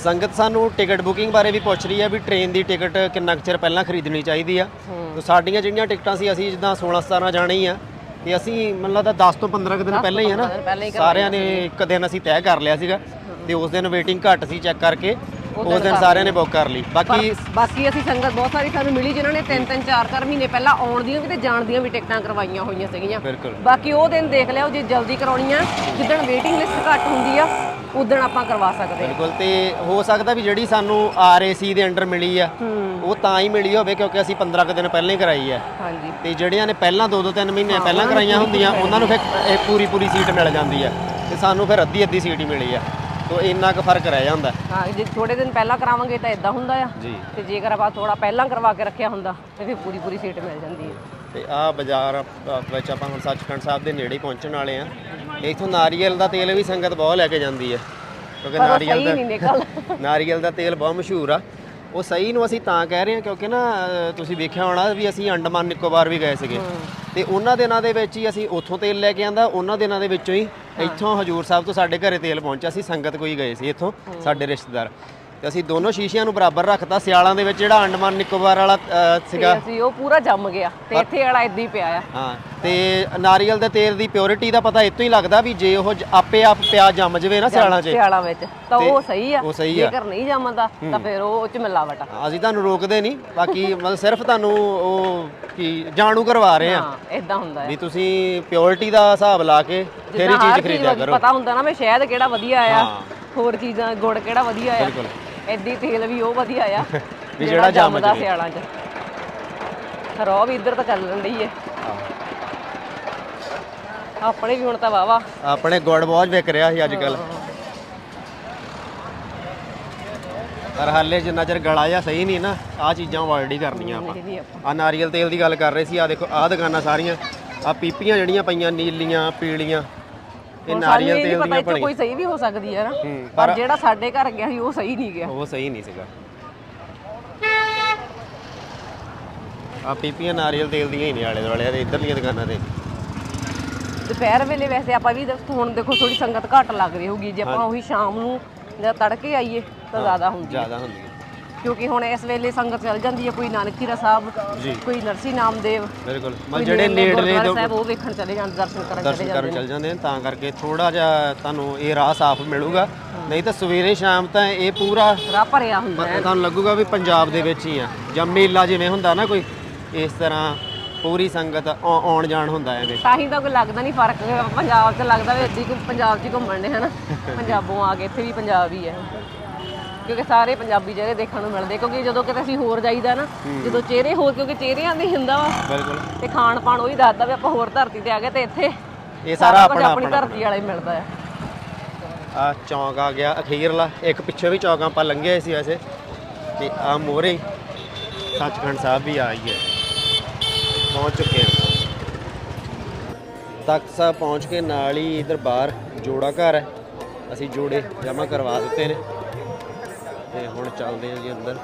ਸੰਗਤ ਸਾਨੂੰ ਟਿਕਟ ਬੁਕਿੰਗ ਬਾਰੇ ਵੀ ਪੁੱਛ ਰਹੀ ਹੈ ਵੀ ਟ੍ਰੇਨ ਦੀ ਟਿਕਟ ਕਿੰਨਾ ਕੁ ਚਿਰ ਪਹਿਲਾਂ ਖਰੀਦਣੀ ਚਾਹੀਦੀ ਆ। ਤੇ ਸਾਡੀਆਂ ਜਿਹੜੀਆਂ ਟਿਕਟਾਂ ਸੀ ਅਸੀਂ ਜਿੱਦਾਂ 16 17 ਜਾਣੇ ਹੀ ਆ। ਤੇ ਅਸੀਂ ਮੈਨੂੰ ਲੱਗਦਾ 10 ਤੋਂ 15 ਕੁ ਦਿਨ ਪਹਿਲਾਂ ਹੀ ਹੈ ਨਾ 15 ਦਿਨ ਪਹਿਲਾਂ ਹੀ ਸਾਰਿਆਂ ਨੇ ਇੱਕ ਦਿਨ ਅਸੀਂ ਤੈਅ ਕਰ ਲਿਆ ਸੀਗਾ। ਤੇ ਉਸ ਦਿਨ ਵੇਟਿੰਗ ਘੱਟ ਸੀ ਚੈੱਕ ਕਰਕੇ ਉਸ ਦਿਨ ਸਾਰਿਆਂ ਨੇ ਬੁੱਕ ਕਰ ਲਈ। ਬਾਕੀ ਬਾਕੀ ਅਸੀਂ ਸੰਗਤ ਬਹੁਤ ਸਾਰੀ ਸਾਨੂੰ ਮਿਲੀ ਜਿਨ੍ਹਾਂ ਨੇ ਤਿੰਨ ਤਿੰਨ ਚਾਰ ਚਾਰ ਮਹੀਨੇ ਪਹਿਲਾਂ ਆਉਣ ਦੀਆਂ ਵੀ ਤੇ ਜਾਣ ਦੀਆਂ ਵੀ ਟਿਕਟਾਂ ਕਰਵਾਈਆਂ ਹੋਈਆਂ ਸੀਗੀਆਂ। ਬਾਕੀ ਉਹ ਦਿਨ ਦੇਖ ਲਿਓ ਜੇ ਜਲਦੀ ਕਰਾਉਣੀਆਂ ਜਿੱਦਣ ਵੇਟਿੰਗ ਲਿਸਟ ਘੱਟ ਹੁੰਦੀ ਆ ਉਦੋਂ ਆਪਾਂ ਕਰਵਾ ਸਕਦੇ ਹਾਂ। ਬਿਲਕੁਲ ਤੇ ਹੋ ਸਕਦਾ ਵੀ ਜਿਹੜੀ ਸਾਨੂੰ ਆਰਏਸੀ ਦੇ ਅੰਡਰ ਮਿਲੀ ਆ ਉਹ ਤਾਂ ਹੀ ਮਿਲੀ ਹੋਵੇ ਕਿਉਂਕਿ ਅਸੀਂ 15 ਕੁ ਦਿਨ ਪਹਿਲਾਂ ਹੀ ਕਰਾਈ ਆ। ਹਾਂਜੀ। ਤੇ ਜਿਹੜਿਆਂ ਨੇ ਪਹਿਲਾਂ 2-2 3 ਮਹੀਨੇ ਪਹਿਲਾਂ ਕਰਾਈਆਂ ਹੁੰਦੀਆਂ ਉਹਨਾਂ ਨੂੰ ਫਿਰ ਪੂਰੀ ਪੂਰੀ ਸੀਟ ਮਿਲ ਜਾਂਦੀ ਆ। ਤੇ ਸਾਨੂੰ ਫਿਰ ਅੱਧੀ ਅੱਧੀ ਸੀਟ ਹੀ ਮਿਲੀ ਆ। ਤੋ ਇੰਨਾ ਕੁ ਫ਼ਰਕ ਰਹਿ ਜਾਂਦਾ। ਹਾਂ ਜੇ ਥੋੜੇ ਦਿਨ ਪਹਿਲਾਂ ਕਰਾਵਾਂਗੇ ਤਾਂ ਇਦਾਂ ਹੁੰਦਾ ਆ। ਜੀ। ਤੇ ਜੇਕਰ ਆਪਾਂ ਥੋੜਾ ਪਹਿਲਾਂ ਕਰਵਾ ਕੇ ਰੱਖਿਆ ਹੁੰਦਾ ਤੇ ਫਿਰ ਪੂਰੀ ਪੂਰੀ ਸੀਟ ਮਿਲ ਜਾਂਦੀ ਹੈ ਤੇ ਆਹ ਬਾਜ਼ਾਰ ਵਿੱਚ ਆਪਾਂ ਹੁਣ ਸੱਚਖੰਡ ਸਾਹਿਬ ਦੇ ਨੇੜੇ ਪਹੁੰਚਣ ਵਾਲੇ ਆ। ਇਥੋਂ ਨਾਰੀਅਲ ਦਾ ਤੇਲ ਵੀ ਸੰਗਤ ਬਹੁਤ ਲੈ ਕੇ ਜਾਂਦੀ ਹੈ ਕਿਉਂਕਿ ਨਾਰੀਅਲ ਦਾ ਨਾਰੀਅਲ ਦਾ ਤੇਲ ਬਹੁਤ ਮਸ਼ਹੂਰ ਆ। ਉਹ ਸਹੀ ਨੂੰ ਅਸੀਂ ਤਾਂ ਕਹਿ ਰਹੇ ਹਾਂ ਕਿਉਂਕਿ ਨਾ ਤੁਸੀਂ ਵੇਖਿਆ ਹੋਣਾ ਵੀ ਅਸੀਂ ਅੰਡਮਾਨ ਨਿਕੋਬਾਰ ਵੀ ਗਏ ਸੀਗੇ। ਤੇ ਉਹਨਾਂ ਦਿਨਾਂ ਦੇ ਵਿੱਚ ਹੀ ਅਸੀਂ ਉੱਥੋਂ ਤੇਲ ਲੈ ਕੇ ਆਂਦਾ ਉਹਨਾਂ ਦਿਨਾਂ ਦੇ ਵਿੱਚੋਂ ਹੀ ਇੱਥੋਂ ਹਜੂਰ ਸਾਹਿਬ ਤੋਂ ਸਾਡੇ ਘਰੇ ਤੇਲ ਪਹੁੰਚਿਆ ਸੀ ਸੰਗਤ ਕੋਈ ਗਏ ਸੀ ਇੱਥੋਂ ਸਾਡੇ ਰਿਸ਼ਤੇਦਾਰ। ਤੇ ਅਸੀਂ ਦੋਨੋਂ ਸ਼ੀਸ਼ਿਆਂ ਨੂੰ ਬਰਾਬਰ ਰੱਖਤਾ ਸਿਆਲਾਂ ਦੇ ਵਿੱਚ ਜਿਹੜਾ ਅੰਡਮਾਨ ਨਿਕੋਬਾਰ ਵਾਲਾ ਸੀਗਾ। ਅਸੀਂ ਉਹ ਪੂਰਾ ਜੰਮ ਗਿਆ ਤੇ ਇੱਥੇ ਵਾਲਾ ਇਦਾਂ ਹੀ ਪਿਆ ਆ। ਹਾਂ ਤੇ ਨਾਰੀਅਲ ਦੇ ਤੇਲ ਦੀ ਪਿਓਰਿਟੀ ਦਾ ਪਤਾ ਇਤੋਂ ਹੀ ਲੱਗਦਾ ਵੀ ਜੇ ਉਹ ਆਪੇ ਆਪ ਪਿਆ ਜੰਮ ਜਵੇ ਨਾ ਸਿਆਲਾਂ 'ਚ। ਸਿਆਲਾਂ ਵਿੱਚ। ਤਾਂ ਉਹ ਸਹੀ ਆ। ਉਹ ਸਹੀ ਆ। ਜੇਕਰ ਨਹੀਂ ਜੰਮਦਾ ਤਾਂ ਫਿਰ ਉਹ ਚ ਮਿਲਾਵਟ ਆ ਅਸੀਂ ਤੁਹਾਨੂੰ ਰੋਕਦੇ ਨਹੀਂ ਬਾਕੀ ਮਤਲਬ ਸਿਰਫ ਤੁਹਾਨੂੰ ਉਹ ਕੀ ਜਾਣੂ ਕਰਵਾ ਰਹੇ ਆ। ਹਾਂ ਇਦਾਂ ਹੁੰਦਾ ਹੈ ਵੀ ਤੁਸੀਂ ਪਿਓਰਿਟੀ ਦਾ ਹਿਸਾਬ ਲਾ ਕੇ ਫਿਰ ਹੀ ਚੀਜ਼ ਖਰੀਦਿਆ ਕਰੋ। ਪਤਾ ਹੁੰਦਾ ਨਾ ਵੀ ਸ਼ਹਿਦ ਕਿਹੜਾ ਵਧੀਆ ਆ। ਹੋਰ ਚੀਜ਼ਾਂ ਗੁੜ ਕਿਹੜਾ ਵਧੀਆ ਆ। ਬਿਲਕੁਲ। ਐਦੀ ਤੇਲ ਵੀ ਉਹ ਵਧੀਆ ਆ। ਵੀ ਜਿਹੜਾ ਜੰਮ ਜੰਮਦਾ। ਸਿਆਲਾਂ ਚ। ਰੋ ਵੀ ਇੱਧਰ ਤਾਂ ਚੱਲਣ ਡਈ ਹੈ। ਆਪਣੇ ਵੀ ਹੁਣ ਤਾਂ ਵਾਵਾ ਆਪਣੇ ਗੁੜ ਬਹੁਤ ਵਿਕ ਰਿਹਾ ਸੀ ਅੱਜ ਕੱਲ ਪਰ ਹਾਲੇ ਜਿੰਨਾ ਚਿਰ ਗਲਾ ਜਾਂ ਸਹੀ ਨਹੀਂ ਨਾ ਆ ਚੀਜ਼ਾਂ ਅਵੋਇਡ ਹੀ ਕਰਨੀਆਂ ਆਪਾਂ। ਆ ਨਾਰੀਅਲ ਤੇਲ ਦੀ ਗੱਲ ਕਰ ਰਹੇ ਸੀ ਆ ਦੇਖੋ ਆ ਦੁਕਾਨਾਂ ਸਾਰੀਆਂ ਆ ਪੀਪੀਆਂ ਜਿਹੜੀਆਂ ਪਈਆਂ ਨੀਲੀਆਂ ਪੀਲੀਆਂ। ਇਹ ਹੁਣ ਸਾਨੂੰ ਨਾਰੀਅਲ ਇਹ ਨਹੀਂ ਤੇਲ ਪਤਾ ਦੀਆਂ ਇੱਥੇ ਬਣੀਆਂ ਕੋਈ ਸਹੀ ਵੀ ਹੋ ਸਕਦੀ ਹੈ ਨਾ। ਪਰ ਜਿਹੜਾ ਸਾਡੇ ਘਰ ਗਿਆ ਸੀ ਉਹ ਸਹੀ ਨਹੀਂ ਗਿਆ। ਉਹ ਸਹੀ ਨਹੀਂ ਸੀਗਾ। ਆ ਪੀਪੀਆਂ ਨਾਰੀਅਲ ਤੇਲ ਦੀਆਂ ਹੀ ਨੇ ਆਲੇ ਦੁਆਲੇ ਦੇ ਇਧਰਲੀਆਂ ਦੁਕਾਨਾਂ ਤੇ। ਦੁਪਹਿਰ ਵੇਲੇ ਵੈਸੇ ਆਪਾਂ ਵੀ ਹੁਣ ਦੇਖੋ ਥੋੜੀ ਸੰਗਤ ਘੱਟ ਲੱਗ ਰਹੀ ਹੋਊਗੀ। ਜੇ ਆਪਾਂ ਉਹੀ ਸ਼ਾਮ ਨੂੰ ਜਾਂ ਤੜਕੇ ਆਈਏ ਤਾਂ ਜ਼ਿਆਦਾ ਹੁੰਦੀ ਹੈ। ਜ਼ਿਆਦਾ ਹੁੰਦੀ ਹੈ। ਕਿਉਂਕਿ ਹੁਣ ਇਸ ਵੇਲੇ ਸੰਗਤ ਚੱਲ ਜਾਂਦੀ ਹੈ ਕੋਈ ਨਾਨਕੀਰਾ ਸਾਹਿਬ। ਕੋਈ ਨਰਸੀ ਨਾਮਦੇਵ ਬਿਲਕੁਲ। ਕੋਈ ਮਤਲਬ ਜਿਹੜੇ ਨੇੜਲੇ ਤੋਂ ਸਾਹਿਬ ਉਹ ਵੇਖਣ ਚਲੇ ਜਾਂਦੇ ਦਰਸ਼ਨ ਕਰਨ ਚਲੇ ਦਰਸ਼ਨ ਜਾਂਦੇ ਕਰਨ ਚੱਲ ਜਾਂਦੇ ਨੇ ਤਾਂ ਕਰਕੇ ਥੋੜਾ ਜਿਹਾ ਤੁਹਾਨੂੰ ਇਹ ਰਾਹ ਸਾਫ਼ ਮਿਲੂਗਾ। ਨਹੀਂ ਤਾਂ ਸਵੇਰੇ ਸ਼ਾਮ ਤਾਂ ਇਹ ਪੂਰਾ ਰਾਹ ਭਰਿਆ ਹੁੰਦਾ ਹੈ। ਤੁਹਾਨੂੰ ਲੱਗੂਗਾ ਵੀ ਪੰਜਾਬ ਦੇ ਵਿੱਚ ਹੀ ਆ। ਜਾਂ ਮੇਲਾ ਜਿਵੇਂ ਹੁੰਦਾ ਨਾ ਕੋਈ ਇਸ ਤਰ੍ਹਾਂ ਪੂਰੀ ਸੰਗਤ ਆਉ- ਆਉਣ ਜਾਣ ਹੁੰਦਾ ਐਵੇਂ। ਤਾਂ ਹੀ ਤਾਂ ਕੋਈ ਲੱਗਦਾ ਨਹੀਂ ਫ਼ਰਕ ਪੰਜਾਬ 'ਚ ਲੱਗਦਾ ਵੀ ਕੁ ਪੰਜਾਬ 'ਚ ਘੁੰਮਣ ਨੇ? ਹਨਾ ਪੰਜਾਬੋਂ ਆ ਕੇ ਇੱਥੇ ਵੀ ਪੰਜਾਬ ਹੀ ਹੈ। ਕਿਉਂਕਿ ਸਾਰੇ ਪੰਜਾਬੀ ਜਿਹੜੇ ਦੇਖਣ ਨੂੰ ਮਿਲਦੇ ਕਿਉਂਕਿ ਜਦੋਂ ਕਿਤੇ ਅਸੀਂ ਹੋਰ ਜਾਈਦਾ ਨਾ ਜਦੋਂ ਚਿਹਰੇ ਹੋਰ ਕਿਉਂਕਿ ਚਿਹਰਿਆਂ ਦੇ ਹੁੰਦਾ ਵਾ। ਬਿਲਕੁਲ। ਤੇ ਖਾਣ ਪਾਣ ਉਹੀ ਦੱਸਦਾ ਵੀ ਆਪਾਂ ਹੋਰ ਧਰਤੀ ਤੇ ਆ ਗਏ ਤੇ ਇੱਥੇ ਇਹ ਸਾਰਾ ਆਪਣਾ ਆਪਣੀ ਧਰਤੀ ਵਾਲਾ ਹੀ ਮਿਲਦਾ ਹੈ ਆ ਚੌਂਕ ਆ ਗਿਆ ਅਖੀਰਲਾ ਇੱਕ ਪਿੱਛੇ ਵੀ ਚੌਂਕ ਆਪਾਂ ਲੰਘੇ ਸੀ ਵੈਸੇ। ਤੇ ਆ ਮੋਰੇ ਸੱਚਖੰਡ ਸਾਹਿਬ ਵੀ ਆਈ ਹੈ ਪਹੁੰਚ ਚੁੱਕੇ ਹਾਂ ਤਖਤ ਸਾਹਿਬ ਪਹੁੰਚ ਕੇ ਨਾਲ ਹੀ ਇਧਰ ਬਾਹਰ ਜੋੜਾ ਘਰ ਹੈ। ਅਸੀਂ ਜੋੜੇ ਜਮ੍ਹਾਂ ਕਰਵਾ ਦਿੱਤੇ ਨੇ। ਤੇ ਹੁਣ ਚੱਲਦੇ ਹਾਂ ਜੀ ਅੰਦਰ।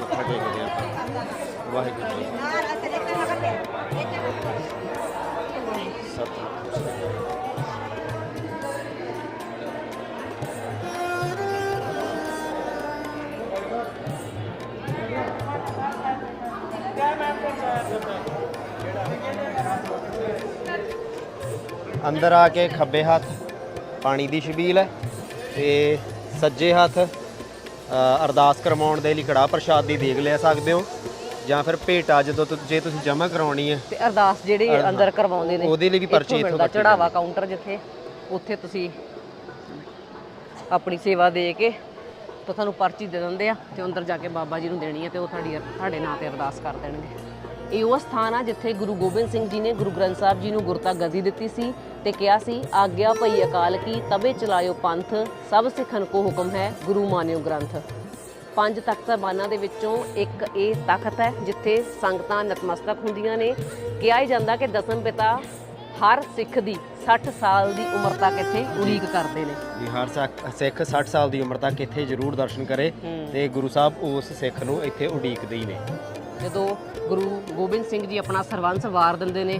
ਮੱਥਾ ਟੇਕਦੇ ਆਪਾਂ। ਵਾਹਿਗੁਰੂ ਜੀ ਸਤਿ ਅੰਦਰ ਆ ਕੇ ਖੱਬੇ ਹੱਥ ਪਾਣੀ ਦੀ ਛਬੀਲ ਹੈ ਤੇ ਸੱਜੇ ਹੱਥ ਅਰਦਾਸ ਕਰਵਾਉਣ ਦੇ ਲਈ ਕੜਾ ਪ੍ਰਸ਼ਾਦ ਦੀ ਦੇਗ ਲੈ ਸਕਦੇ ਹੋ ਜਾਂ ਫਿਰ ਭੇਟਾ ਜਦੋਂ ਤੁ- ਜੇ ਤੁਸੀਂ ਜਮ੍ਹਾਂ ਕਰਾਉਣੀ ਹੈ। ਤੇ ਅਰਦਾਸ ਜਿਹੜੇ ਅੰਦਰ ਕਰਵਾਉਂਦੇ ਨੇ ਉਹਦੇ ਲਈ ਵੀ ਪਰਚੀ ਇੱਥੋਂ ਮਿਲਦਾ ਚੜਾਵਾ ਕਾਊਂਟਰ ਜਿੱਥੇ ਉੱਥੇ ਤੁਸੀਂ ਆਪਣੀ ਸੇਵਾ ਦੇ ਕੇ ਤਾਂ ਤੁਹਾਨੂੰ ਪਰਚੀ ਦੇ ਦਿੰਦੇ ਆ ਤੇ ਅੰਦਰ ਜਾ ਕੇ ਬਾਬਾ ਜੀ ਨੂੰ ਦੇਣੀ ਹੈ ਤੇ ਉਹ ਤੁਹਾਡੀ ਤੁਹਾਡੇ ਨਾਂ ਤੇ ਅਰਦਾਸ ਕਰ ਦੇਣਗੇ। ਇਹ ਉਹ ਸਥਾਨ ਆ ਜਿੱਥੇ ਗੁਰੂ ਗੋਬਿੰਦ ਸਿੰਘ ਜੀ ਨੇ ਗੁਰੂ ਗ੍ਰੰਥ ਸਾਹਿਬ ਜੀ ਨੂੰ ਗੁਰਤਾ ਗੱਦੀ ਦਿੱਤੀ ਸੀ ਤੇ ਕਿਹਾ ਸੀ ਆਗਿਆ ਭਈ ਅਕਾਲ ਕੀ ਤਬੇ ਚਲਾਇਓ ਪੰਥ ਸਭ ਸਿੱਖਨ ਕੋ ਹੁਕਮ ਹੈ ਗੁਰੂ ਮਾਨਿਓ ਗ੍ਰੰਥ। ਪੰਜ ਤਖਤ ਸਾਹਿਬਾਨਾਂ ਦੇ ਵਿੱਚੋਂ ਇੱਕ ਇਹ ਤਖਤ ਹੈ ਜਿੱਥੇ ਸੰਗਤਾਂ ਨਤਮਸਤਕ ਹੁੰਦੀਆਂ ਨੇ। ਕਿਹਾ ਹੀ ਜਾਂਦਾ ਕਿ ਦਸਮ ਪਿਤਾ ਹਰ ਸਿੱਖ ਦੀ 60 ਸਾਲ ਦੀ ਉਮਰ ਤੱਕ ਇੱਥੇ ਉਡੀਕ ਕਰਦੇ ਨੇ। ਵੀ ਹਰ ਸਿੱਖ 60 ਸਾਲ ਦੀ ਉਮਰ ਤੱਕ ਇੱਥੇ ਜ਼ਰੂਰ ਦਰਸ਼ਨ ਕਰੇ ਤੇ ਗੁਰੂ ਸਾਹਿਬ ਉਸ ਸਿੱਖ ਨੂੰ ਇੱਥੇ ਉਡੀਕਦੇ ਹੀ ਨੇ। ਜਦੋਂ ਗੁਰੂ ਗੋਬਿੰਦ ਸਿੰਘ ਜੀ ਆਪਣਾ ਸਰਬੰਸ ਵਾਰ ਦਿੰਦੇ ਨੇ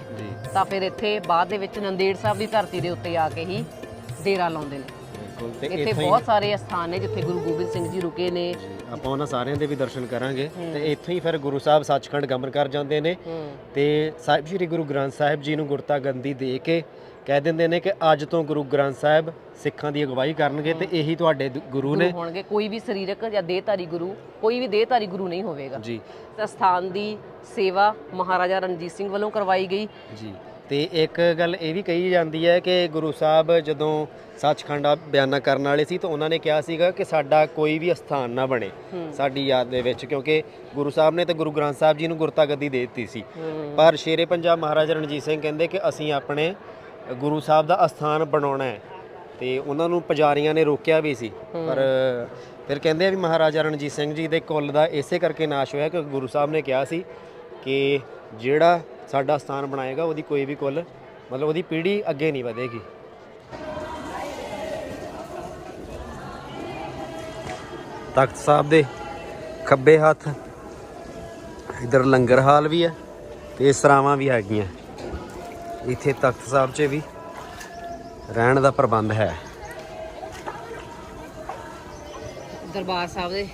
ਤਾਂ ਫਿਰ ਇੱਥੇ ਬਾਅਦ ਦੇ ਵਿੱਚ ਨੰਦੇੜ ਸਾਹਿਬ ਦੀ ਧਰਤੀ ਦੇ ਉੱਤੇ ਆ ਕੇ ਹੀ ਡੇਰਾ ਲਾਉਂਦੇ ਨੇ। ਬਿਲਕੁਲ ਤੇ ਇੱਥੇ ਬਹੁਤ ਸਾਰੇ ਸਥਾਨ ਨੇ ਜਿੱਥੇ ਗੁਰੂ ਗੋਬਿੰਦ ਸਿੰਘ ਜੀ ਰੁਕੇ ਨੇ। ਆਪਾਂ ਉਹਨਾਂ ਸਾਰਿਆਂ ਦੇ ਵੀ ਦਰਸ਼ਨ ਕਰਾਂਗੇ। ਤੇ ਇੱਥੋਂ ਹੀ ਫਿਰ ਗੁਰੂ ਸਾਹਿਬ ਸੱਚਖੰਡ ਗਮਨ ਕਰ ਜਾਂਦੇ ਨੇ। ਤੇ ਸਾਹਿਬ ਸ੍ਰੀ ਗੁਰੂ ਗ੍ਰੰਥ ਸਾਹਿਬ ਜੀ ਨੂੰ ਗੁਰਤਾ ਗੰਦੀ ਦੇ ਕੇ ਕਹਿ ਦਿੰਦੇ ਨੇ ਕਿ ਅੱਜ ਤੋਂ ਗੁਰੂ ਗ੍ਰੰਥ ਸਾਹਿਬ ਸਿੱਖਾਂ ਦੀ ਅਗਵਾਈ ਕਰਨਗੇ ਤੇ ਇਹੀ ਤੁਹਾਡੇ ਗੁਰੂ ਨੇ ਹੋਣਗੇ। ਕੋਈ ਵੀ ਸਰੀਰਕ ਜਾਂ ਦੇਹਧਾਰੀ ਗੁਰੂ ਕੋਈ ਵੀ ਦੇਹਧਾਰੀ ਗੁਰੂ ਨਹੀਂ ਹੋਵੇਗਾ। ਜੀ। ਤਾਂ ਸਥਾਨ ਦੀ ਸੇਵਾ ਮਹਾਰਾਜਾ ਰਣਜੀਤ ਸਿੰਘ ਵੱਲੋਂ ਕਰਵਾਈ ਗਈ। ਜੀ। ਤੇ ਇੱਕ ਗੱਲ ਇਹ ਵੀ ਕਹੀ ਜਾਂਦੀ ਹੈ ਕਿ ਗੁਰੂ ਸਾਹਿਬ ਜਦੋਂ ਸੱਚਖੰਡ ਬਿਆਨਾ ਕਰਨ ਵਾਲੇ ਸੀ ਤਾਂ ਉਹਨਾਂ ਨੇ ਕਿਹਾ ਸੀਗਾ ਕਿ ਸਾਡਾ ਕੋਈ ਵੀ ਅਸਥਾਨ ਨਾ ਬਣੇ ਸਾਡੀ ਯਾਦ ਦੇ ਵਿੱਚ ਕਿਉਂਕਿ ਗੁਰੂ ਸਾਹਿਬ ਨੇ ਤਾਂ ਗੁਰੂ ਗ੍ਰੰਥ ਸਾਹਿਬ ਜੀ ਨੂੰ ਗੁਰਤਾ ਗੱਦੀ ਦੇ ਦਿੱਤੀ ਸੀ। ਪਰ ਸ਼ੇਰੇ ਪੰਜਾਬ ਮਹਾਰਾਜਾ ਰਣਜੀਤ ਸਿੰਘ ਕਹਿੰਦੇ ਕਿ ਅਸੀਂ ਆਪਣੇ ਗੁਰੂ ਸਾਹਿਬ ਦਾ ਅਸਥਾਨ ਬਣਾਉਣਾ ਹੈ। ਤੇ ਉਹਨਾਂ ਨੂੰ ਪੁਜਾਰੀਆਂ ਨੇ ਰੋਕਿਆ ਵੀ ਸੀ। ਪਰ ਫਿਰ ਕਹਿੰਦੇ ਆ ਵੀ ਮਹਾਰਾਜਾ ਰਣਜੀਤ ਸਿੰਘ ਜੀ ਦੇ ਕੁੱਲ ਦਾ ਇਸੇ ਕਰਕੇ ਨਾਸ਼ ਹੋਇਆ ਕਿ ਗੁਰੂ ਸਾਹਿਬ ਨੇ ਕਿਹਾ ਸੀ ਕਿ ਜਿਹੜਾ ਸਾਡਾ ਸਥਾਨ ਬਣਾਏਗਾ ਉਹਦੀ ਕੋਈ ਵੀ ਕੁੱਲ ਮਤਲਬ ਉਹਦੀ ਪੀੜ੍ਹੀ ਅੱਗੇ ਨਹੀਂ ਵਧੇਗੀ। ਤਖਤ ਸਾਹਿਬ ਦੇ ਖੱਬੇ ਹੱਥ ਇਧਰ ਲੰਗਰ ਹਾਲ ਵੀ ਹੈ ਤੇ ਸਰਾਵਾਂ ਵੀ ਹੈਗੀਆਂ। ਇੱਥੇ ਤਖਤ ਸਾਹਿਬ 'ਚ ਵੀ ਰਹਿਣ ਦਾ ਪ੍ਰਬੰਧ ਹੈ। ਦਰਬਾਰ ਸਾਹਿਬ ਦੇ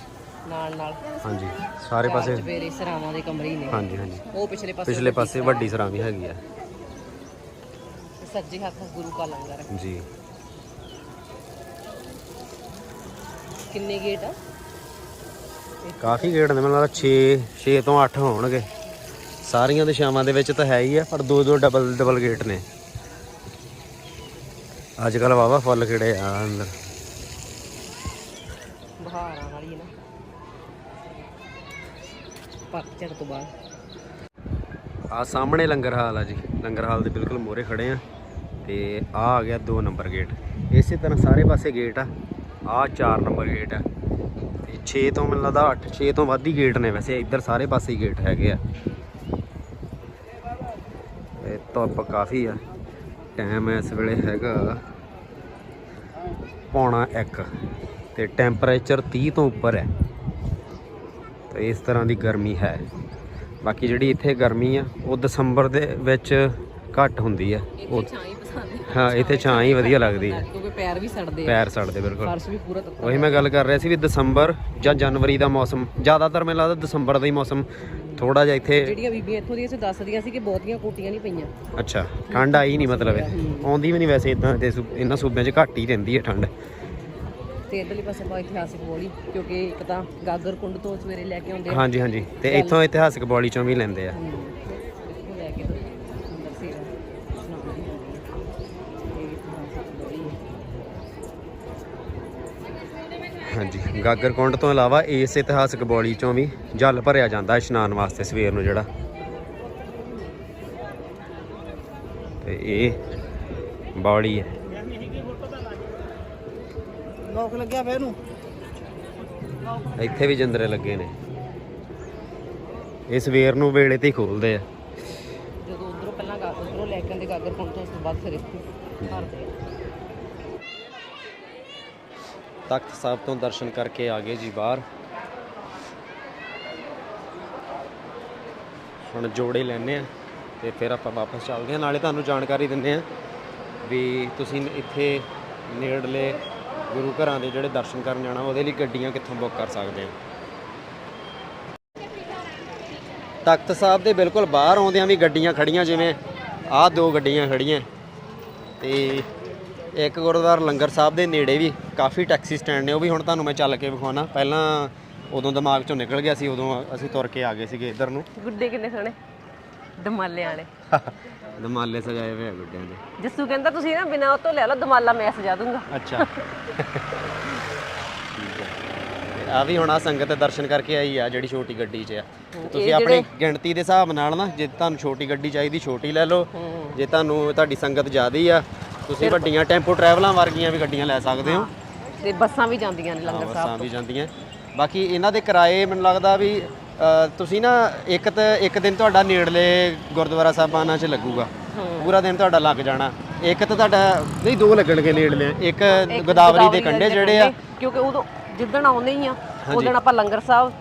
ਨਾਲ ਨਾਲ ਹਾਂਜੀ ਸਾਰੇ ਪਾਸੇ ਚਵੇਰੇ ਸਰਾਵਾਂ ਦੇ ਕਮਰੇ ਹੀ ਨੇ। ਹਾਂਜੀ ਹਾਂਜੀ। ਉਹ ਪਿਛਲੇ ਪਾਸੇ ਪਿਛਲੇ ਪਾਸੇ ਵੱਡੀ ਸਰਾਂ ਵੀ ਹੈਗੀ ਹੈ ਸੱਜੇ ਹੱਥ ਗੁਰੂ ਕਾ ਲੰਗਰ ਹੈ। ਜੀ। ਕਿੰਨੇ ਗੇਟ ਆ? ਕਾਫੀ ਗੇਟ ਨੇ ਮੈਨੂੰ ਲੱਗਦਾ 6 6 ਤੋਂ 8 ਹੋਣਗੇ। ਸਾਰੀਆਂ ਦਿਸ਼ਾਵਾਂ ਦੇ ਵਿੱਚ ਤਾਂ ਹੈ ਹੀ ਆ ਪਰ ਦੋ ਦੋ ਡਬਲ ਡਬਲ ਗੇਟ ਨੇ। ਅੱਜ ਕੱਲ ਵਾਵਾ ਫੁੱਲ ਖਿੜੇ ਆ ਅੰਦਰ। ਬਹਾਰਾਂ ਵਾਲੀ ਨਾ। ਪਤਝੜ ਤੋਂ ਬਾਅਦ। ਆ ਸਾਹਮਣੇ ਲੰਗਰ ਹਾਲ ਆ ਜੀ। ਲੰਗਰ ਹਾਲ ਦੇ ਬਿਲਕੁਲ ਮੋਰੇ ਖੜੇ ਆ ਤੇ ਆ ਆ ਗਿਆ 2 ਨੰਬਰ ਗੇਟ ਇਸੇ ਤਰ੍ਹਾਂ ਸਾਰੇ ਪਾਸੇ ਗੇਟ ਆ। ਆ 4 ਨੰਬਰ ਗੇਟ ਆ। ਤੇ 6 ਤੋਂ ਮੈਨੂੰ ਲੱਗਦਾ 8 6 ਤੋਂ ਵੱਧ ਹੀ ਗੇਟ ਨੇ ਵੈਸੇ। ਇੱਧਰ ਸਾਰੇ ਪਾਸੇ ਹੀ ਗੇਟ ਹੈਗੇ ਆ। ਧੁੱਪ ਕਾਫੀ ਆ। ਟਾਈਮ ਇਸ ਵੇਲੇ ਹੈਗਾ ਪੌਣਾ 1 ਤੇ ਟੈਂਪਰੇਚਰ 30 ਤੋਂ ਉੱਪਰ ਹੈ। ਤੇ ਇਸ ਤਰ੍ਹਾਂ ਦੀ ਗਰਮੀ ਹੈ। ਬਾਕੀ ਜਿਹੜੀ ਇੱਥੇ ਗਰਮੀ ਆ ਉਹ ਦਸੰਬਰ ਦੇ ਵਿੱਚ ਘੱਟ ਹੁੰਦੀ ਆ। ਉਹ ਹੀ ਹੈ ਹਾਂ ਇੱਥੇ ਛਾਂ ਹੀ ਵਧੀਆ ਲੱਗਦੀ ਹੈ ਕਿਉਂਕਿ ਪੈਰ ਵੀ ਸੜਦੇ ਆ। ਪੈਰ ਸੜਦੇ ਬਿਲਕੁਲ। ਫਰਸ਼ ਵੀ ਪੂਰਾ ਤੱਤਾ ਉਹੀ ਮੈਂ ਗੱਲ ਕਰ ਰਿਹਾ ਸੀ ਵੀ ਦਸੰਬਰ ਜਾਂ ਜਨਵਰੀ ਦਾ ਮੌਸਮ ਜ਼ਿਆਦਾਤਰ ਮੈਨੂੰ ਲੱਗਦਾ ਦਸੰਬਰ ਦਾ ਹੀ ਮੌਸਮ ਥੋੜਾ ਜਿਹਾ ਇੱਥੇ ਜਿਹੜੀਆਂ ਬੀਬੀਆਂ ਇੱਥੋਂ ਦੀਆਂ ਸੀ ਦੱਸਦੀਆਂ ਸੀ ਕਿ ਬਹੁਤੀਆਂ ਕੋਟੀਆਂ ਨਹੀਂ ਪਈਆਂ। ਅੱਛਾ ਠੰਡ ਆਈ ਨਹੀਂ ਮਤਲਬ ਇਹ। ਆਉਂਦੀ ਵੀ ਨਹੀਂ ਵੈਸੇ ਇਦਾਂ ਦੇ ਸੂ- ਇਹਨਾਂ ਸੂਬਿਆਂ 'ਚ ਘੱਟ ਹੀ ਰਹਿੰਦੀ ਹੈ ਠੰਡ। ਤੇ ਇਧਰਲੇ ਪਾਸੇ ਪਾ ਇਤਿਹਾਸਿਕ ਬੋਲੀ ਕਿਉਂਕਿ ਇੱਕ ਤਾਂ ਗਾਗਰ ਕੁੰਡ ਤੋਂ ਸਵੇਰੇ ਲੈ ਕੇ ਆਉਂਦੇ ਆ। ਹਾਂਜੀ ਹਾਂਜੀ। ਤੇ ਇੱਥੋਂ ਇਤਿਹਾਸਕ ਬੌਲੀ ਚੋਂ ਵੀ ਲੈਂਦੇ ਆ। ਹਮ, ਇੱਥੋਂ ਲੈ ਕੇ ਤੇ ਅੰਦਰ ਸੇਵਾ ਸੁਣਾਉਂਦੀ ਹੁੰਦੀ ਹੈ। ਇਹ ਇਤਿਹਾਸਿਕ ਬੋਲੀ ਹੈ। ਹਾਂਜੀ। ਗਾਗਰਕੁੰਡ ਤੋਂ ਇਲਾਵਾ ਇਸ ਇਤਿਹਾਸਕ ਬੌਲੀ ਚੋਂ ਵੀ ਜਲ ਭਰਿਆ ਜਾਂਦਾ ਇਸ਼ਨਾਨ ਵਾਸਤੇ ਸਵੇਰ ਨੂੰ ਜਿਹੜਾ। ਤੇ ਇਹ ਬੌਲੀ ਹੈ। ਲੋਕ ਲੱਗਿਆ ਫੇਰ ਨੂੰ ਇੱਥੇ ਵੀ ਜੰਦਰੇ ਲੱਗੇ ਨੇ। ਇਹ ਸਵੇਰ ਨੂੰ ਵੇਲੇ ਤੇ ਹੀ ਖੋਲਦੇ ਆ। ਜਦੋਂ ਉਧਰੋਂ ਪਹਿਲਾਂ ਉਧਰੋਂ ਲੈ ਕੇ ਆਉਂਦੇ ਗਾਗਰ ਕੁੰਡ ਤੋਂ ਉਸ ਤੋਂ ਬਾਅਦ ਫਿਰ ਇੱਥੇ ਭਰਦੇ ਆ ਤਖਤ ਸਾਹਿਬ ਤੋਂ ਦਰਸ਼ਨ ਕਰਕੇ ਆ ਗਏ ਜੀ ਬਾਹਰ। ਹੁਣ ਜੋੜੇ ਲੈਣੇ ਆ ਤੇ ਫਿਰ ਆਪਾਂ ਵਾਪਸ ਚੱਲਦੇ ਆ। ਨਾਲੇ ਤੁਹਾਨੂੰ ਜਾਣਕਾਰੀ ਦਿੰਦੇ ਆ ਵੀ ਤੁਸੀਂ ਇੱਥੇ ਨੇੜਲੇ ਗੁਰੂ ਘਰਾਂ ਦੇ ਜਿਹੜੇ ਦਰਸ਼ਨ ਕਰਨ ਜਾਣਾ, ਉਹਦੇ ਲਈ ਗੱਡੀਆਂ ਕਿੱਥੋਂ ਬੁੱਕ ਕਰ ਸਕਦੇ ਆ? ਤਖਤ ਸਾਹਿਬ ਦੇ ਬਿਲਕੁਲ ਬਾਹਰ ਆਉਂਦਿਆਂ ਵੀ ਗੱਡੀਆਂ ਖੜੀਆਂ ਜਿਵੇਂ ਆਹ ਦੋ ਗੱਡੀਆਂ ਖੜੀਆਂ ਤੇ ਇੱਕ ਗੁਰਦੁਆਰਾ ਲੰਗਰ ਸਾਹਿਬ ਦੇ ਨੇੜੇ ਵੀ ਕਾਫੀ ਟੈਕਸੀ ਸਟੈਂਡ ਨੇ ਉਹ ਵੀ ਹੁਣ ਤੁਹਾਨੂੰ ਮੈਂ ਚੱਲ ਕੇ ਵਿਖਾਉਣਾ। ਪਹਿਲਾਂ ਉਦੋਂ ਦਿਮਾਗ ਚੋਂ ਨਿਕਲ ਗਿਆ ਸੀ ਉਦੋਂ ਅਸੀਂ ਤੁਰ ਕੇ ਆ ਗਏ ਸੀਗੇ ਇੱਧਰ ਨੂੰ। ਗੁੱਡੇ ਕਿੰਨੇ ਸੋਹਣੇ? ਦਮਾਲੇ ਵਾਲੇ। ਦਮਾਲੇ ਸਜਾਏ ਹੋਏ ਆ ਗੁੱਡਿਆਂ ਦੇ। ਜੱਸੂ ਕਹਿੰਦਾ ਤੁਸੀਂ ਨਾ ਬਿਨਾਂ ਉਹ ਤੋਂ ਲੈ ਲਓ ਦਮਾਲਾ ਮੈਂ ਸਜਾ ਦੂੰਗਾ। ਅੱਛਾ। ਆ। ਵੀ ਹੁਣ ਆ ਸੰਗਤ ਦੇ ਦਰਸ਼ਨ ਕਰਕੇ ਆਈ ਆ ਜਿਹੜੀ ਛੋਟੀ ਗੱਡੀ 'ਚ ਆ। ਤੁਸੀਂ ਆਪਣੀ ਗਿਣਤੀ ਦੇ ਹਿਸਾਬ ਨਾਲ ਨਾ ਜੇ ਤੁਹਾਨੂੰ ਛੋਟੀ ਗੱਡੀ ਚਾਹੀਦੀ ਛੋਟੀ ਲੈ ਲਓ। ਜੇ ਤੁਹਾਨੂੰ ਤੁਹਾਡੀ ਸੰਗਤ ਜ਼ਿਆਦੀ ਆ ਤੁਸੀਂ ਵੱਡੀਆਂ ਟੈਂਪੋ ਟਰੈਵਲਾਂ ਵਰਗੀਆਂ ਵੀ ਗੱਡੀਆਂ ਲੈ ਸਕਦੇ ਹੋ। ਤੇ ਬੱਸਾਂ ਵੀ ਜਾਂਦੀਆਂ ਨੇ ਲੰਗਰ ਸਾਹਿਬ ਬੱਸਾਂ ਵੀ ਜਾਂਦੀਆਂ। ਬਾਕੀ ਇਹਨਾਂ ਦੇ ਕਿਰਾਏ ਮੈਨੂੰ ਲੱਗਦਾ ਵੀ ਅ, ਤੁਸੀਂ ਨਾ ਇੱਕ ਤੇ ਇੱਕ ਦਿਨ ਤੁਹਾਡਾ ਨੇੜਲੇ ਗੁਰਦੁਆਰਾ ਸਾਹਿਬਾਨਾਂ 'ਚ ਲੱਗੂਗਾ। ਪੂਰਾ ਦਿਨ ਤੁਹਾਡਾ ਲੱਗ ਜਾਣਾ। ਇੱਕ ਤਾਂ ਤੁਹਾਡਾ ਨਹੀਂ ਦੋ ਲੱਗਣਗੇ ਨੇੜਲੇ। ਇੱਕ ਗੋਦਾਵਰੀ ਦੇ ਕੰਢੇ ਜਿਹੜੇ ਆ। ਕਿਉਂਕਿ ਉਦੋਂ ਜਿੱਦਣ ਆਉਂਦੇ ਹੀ ਆ ਉਦੋਂ ਆਪਾਂ ਲੰਗਰ ਸਾਹਿਬ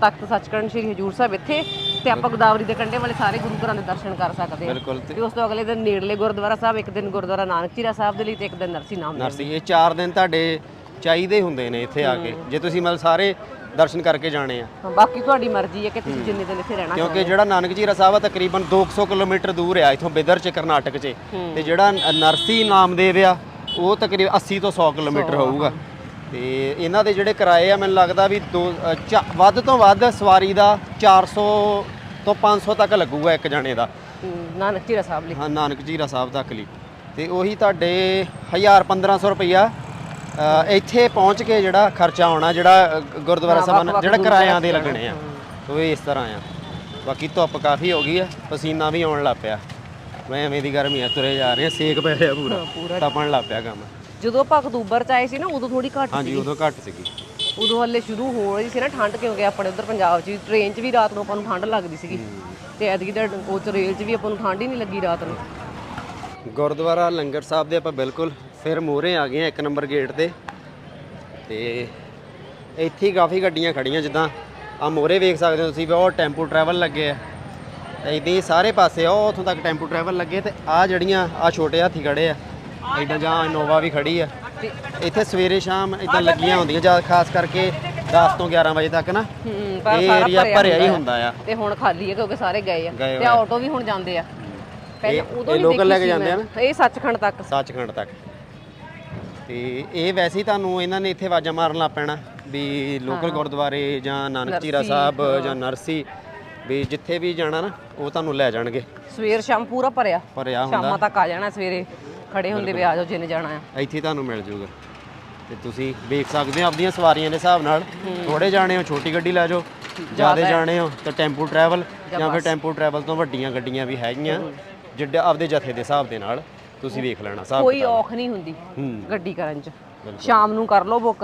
ਤਖਤ ਸੱਚਖੰਡ ਸ੍ਰੀ ਹਜੂਰ ਸਾਹਿਬ ਇੱਥੇ ਤੇ ਆਪਾਂ ਗੋਦਾਵਰੀ ਦੇ ਕੰਢੇ ਵਾਲੇ ਸਾਰੇ ਗੁਰੂ ਘਰਾਂ ਦੇ ਦਰਸ਼ਨ ਕਰ ਸਕਦੇ ਹਾਂ। ਬਿਲਕੁਲ ਤੇ ਤੇ ਉਸ ਤੋਂ ਅਗਲੇ ਦਿਨ ਨੇੜਲੇ ਗੁਰਦੁਆਰਾ ਸਾਹਿਬ ਇੱਕ ਦਿਨ ਗੁਰਦੁਆਰਾ ਨਾਨਕ ਚੀਰਾ ਸਾਹਿਬ ਦੇ ਲਈ ਤੇ ਇੱਕ ਦਿਨ ਨਰਸੀ ਨਾਮ ਦੇ ਨਰਸੀ ਇਹ 4 ਦਿਨ ਤੁਹਾਡੇ ਚਾਹੀਦੇ ਹੁੰਦੇ ਨੇ ਇੱਥੇ ਆ ਕੇ। ਜੇ ਤੁਸੀਂ ਮਤਲਬ ਸਾਰੇ ਦਰਸ਼ਨ ਕਰਕੇ ਜਾਣੇ ਆ। ਹਾਂ, ਬਾਕੀ ਤੁਹਾਡੀ ਮਰਜ਼ੀ ਹੈ ਕਿ ਤੁਸੀਂ ਜਿੰਨੇ ਦਿਨ ਇੱਥੇ ਰਹਿਣਾ ਕਿਉਂਕਿ ਜਿਹੜਾ ਨਾਨਕ ਜੀਰਾ ਸਾਹਿਬ ਆ ਤਕਰੀਬਨ 200 ਕਿਲੋਮੀਟਰ ਦੂਰ ਆ ਇਥੋਂ ਬਿਦਰ ਚ ਕਰਨਾਟਕ ਚ। ਤੇ ਜਿਹੜਾ ਨ- ਨਰਸੀ ਨਾਮਦੇਵ ਆ ਉਹ ਤਕਰੀਬਨ 80 ਤੋਂ 100 ਕਿਲੋਮੀਟਰ ਹੋਊਗਾ। ਤੇ ਇਹਨਾਂ ਦੇ ਜਿਹੜੇ ਕਿਰਾਏ ਆ ਮੈਨੂੰ ਲੱਗਦਾ ਵੀ ਦੋ ਅ, ਚਾ- ਵੱਧ ਤੋਂ ਵੱਧ ਸਵਾਰੀ ਦਾ 400 ਤੋਂ 500 ਤੱਕ ਲੱਗੂਗਾ ਇੱਕ ਜਣੇ ਦਾ। ਨਾਨਕ ਚੀਰਾ ਸਾਹਿਬ ਲਈ। ਹਾਂ ਨਾਨਕ ਜੀਰਾ ਸਾਹਿਬ ਤੱਕ ਲਈ। ਤੇ ਉਹੀ ਤੁਹਾਡੇ 1000 1500 ਰੁਪਈਆ ਅ, ਇੱਥੇ ਪਹੁੰਚ ਕੇ ਜਿਹੜਾ ਖਰਚਾ ਆਉਣਾ ਜਿਹੜਾ ਅ, ਗੁਰਦੁਆਰਾ ਹਾਂ, ਸਾਹਿਬ ਵੱਖ-ਵੱਖ ਜਿਹੜਾ ਕਿਰਾਇਆਂ ਦੇ ਲੱਗਣੇ ਆ। ਤੋ ਇਹ ਇਸ ਤਰ੍ਹਾਂ ਆ। ਬਾਕੀ ਧੁੱਪ ਕਾਫੀ ਹੋ ਗਈ ਆ ਪਸੀਨਾ ਵੀ ਆਉਣ ਲੱਗ ਪਿਆ। ਮੈਂ ਐਵੇਂ ਦੀ ਗਰਮੀ ਆ ਤੁਰੇ ਜਾ ਰਹੇ ਆ ਸੇਕ ਪੈ ਰਿਹਾ ਪੂਰਾ। ਤਪਣ ਲੱਗ ਪਿਆ ਕੰਮ। ਜਦੋਂ ਆਪਾਂ ਅਕਤੂਬਰ ਚ ਆਏ ਸੀ ਨਾ ਉਦੋਂ ਥੋੜੀ ਘੱਟ ਹਾਂਜੀ ਉਦੋਂ ਘੱਟ ਸੀਗੀ। ਉਦੋਂ ਹੱਲੇ ਸ਼ੁਰੂ ਹੋ ਰਹੀ ਸੀ ਨਾ ਠੰਡ ਕਿਉਂਕਿ ਆਪਣੇ ਉਧਰ ਪੰਜਾਬ 'ਚ ਵੀ ਟ੍ਰੇਨ 'ਚ ਵੀ ਰਾਤ ਨੂੰ ਆਪਾਂ ਨੂੰ ਠੰਡ ਲੱਗਦੀ ਸੀਗੀ। ਤੇ ਐਤਕੀ ਤਾਂ ਉਹ 'ਚ ਰੇਲ 'ਚ ਵੀ ਆਪਾਂ ਨੂੰ ਠੰਡ ਹੀ ਨਹੀਂ ਲੱਗੀ ਰਾਤ ਨੂੰ। ਗੁਰਦੁਆਰਾ ਲੰਗਰ ਸਾਹਿਬ ਦੇ ਆਪਾਂ ਬਿਲਕੁਲ ਫਿਰ ਮੋਹਰੇ ਆ ਗਏ ਆ ਇੱਕ ਨੰਬਰ ਗੇਟ ਤੇ। ਤੇ ਇੱਥੇ ਹੀ ਕਾਫੀ ਗੱਡੀਆਂ ਖੜੀਆਂ ਜਿੱਦਾਂ ਆ ਮੋਹਰੇ ਵੇਖ ਸਕਦੇ ਹੋ ਤੁਸੀਂ ਵੀ ਉਹ ਟੈਂਪੂ ਟਰੈਵਲ ਲੱਗੇ ਆ। ਇਦਾਂ ਸਾਰੇ ਪਾਸੇ ਉਹ ਉੱਥੋਂ ਤੱਕ ਟੈਂਪੂ ਟਰੈਵਲ ਲੱਗੇ ਤੇ ਆ ਜਿਹੜੀਆਂ ਆ ਛੋਟੇ ਹਾਥੀ ਖੜੇ ਆ। ਇਦਾਂ ਜਾਂ ਇਨੋਵਾ ਵੀ ਖੜੀ ਆ। ਇੱਥੇ ਸਵੇਰੇ ਸ਼ਾਮ ਇਦਾਂ ਲੱਗੀਆਂ ਹੁੰਦੀਆਂ ਜਾਂ ਖਾਸ ਕਰਕੇ 10 ਤੋਂ 11 ਵਜੇ ਤੱਕ ਨਾ। ਹੂੰ ਪਰ ਇਹ ਸਾਰਾ ਏਰੀਆ ਭਰਿਆ ਹੀ। ਹੁੰਦਾ ਆ। ਤੇ ਹੁਣ ਖਾਲੀ ਹੈ ਕਿਉਂਕਿ ਸਾਰੇ ਗਏ ਆ। ਗਏ ਤੇ ਆਟੋ ਵੀ ਹੁਣ ਜਾਂਦੇ ਆ। ਪਹਿਲਾਂ ਇਹ- ਉਦੋਂ ਇਹ ਨਹੀਂ local ਲੈ ਕੇ ਜਾਂਦੇ ਆ ਮੈਂ। ਇਹ ਸੱਚਖੰਡ ਤੱਕ। ਸੱਚਖੰਡ ਤੱਕ। ਤੇ ਇਹ ਵੈਸੇ ਹੀ ਤੁਹਾਨੂੰ ਇਹਨਾਂ ਨੇ ਇੱਥੇ ਆਵਾਜ਼ਾਂ ਮਾਰਨ ਲੱਗ ਪੈਣਾ ਵੀ ਲੋਕਲ ਗੁਰਦੁਆਰੇ ਜਾਂ ਨਾਨਕ ਚੀਰਾ ਸਾਹਿਬ ਜਾਂ ਨਰਸੀ ਵੀ ਜਿੱਥੇ ਵੀ ਜਾਣਾ ਨਾ ਉਹ ਤੁਹਾਨੂੰ ਲੈ ਜਾਣਗੇ। ਸਵੇਰ ਸ਼ਾਮ ਪੂਰਾ ਭਰਿਆ। ਭਰਿਆ ਹੁੰਦਾ। ਸ਼ਾਮਾਂ ਤੱਕ ਆ ਜਾਣਾ ਸਵੇਰੇ। ਖੜੇ ਹੁੰਦੇ ਵੀ ਆ ਜਾਓ ਜਿੰਨੇ ਜਾਣਾ ਆ। ਇੱਥੇ ਤੁਹਾਨੂੰ ਮਿਲ ਜਾਊਗਾ ਤੇ ਤੁਸੀਂ ਵੇਖ ਸਕਦੇ ਹੋ ਆਪਣੀਆਂ ਸਵਾਰੀਆਂ ਦੇ ਹਿਸਾਬ ਨਾਲ। ਥੋੜੇ ਜਾਣੇ ਹੋ ਛੋਟੀ ਗੱਡੀ ਲੈ ਜਾਓ। ਜ਼ਿਆਦਾ ਜਾਣੇ ਹੋ ਤਾਂ ਟੈਂਪੂ ਟਰੈਵਲ ਜਾਂ ਫਿਰ ਟੈਂਪੂ ਟਰੈਵਲ ਤੋਂ ਵੱਡੀਆਂ ਗੱਡੀਆਂ ਵੀ ਹੈਗੀਆਂ। ਜਿੱਡੇ ਆਪਦੇ ਜਥੇ ਦੇ ਹਿਸਾਬ ਦੇ ਨਾਲ ਤੁਸੀਂ ਵੇਖ ਲੈਣਾ ਹਿਸਾਬ ਕੋਈ ਔਖ ਨਹੀਂ ਹੁੰਦੀ ਗੱਡੀ ਕਰਨ 'ਚ। ਸ਼ਾਮ ਨੂੰ ਕਰ ਲਓ ਬੁੱਕ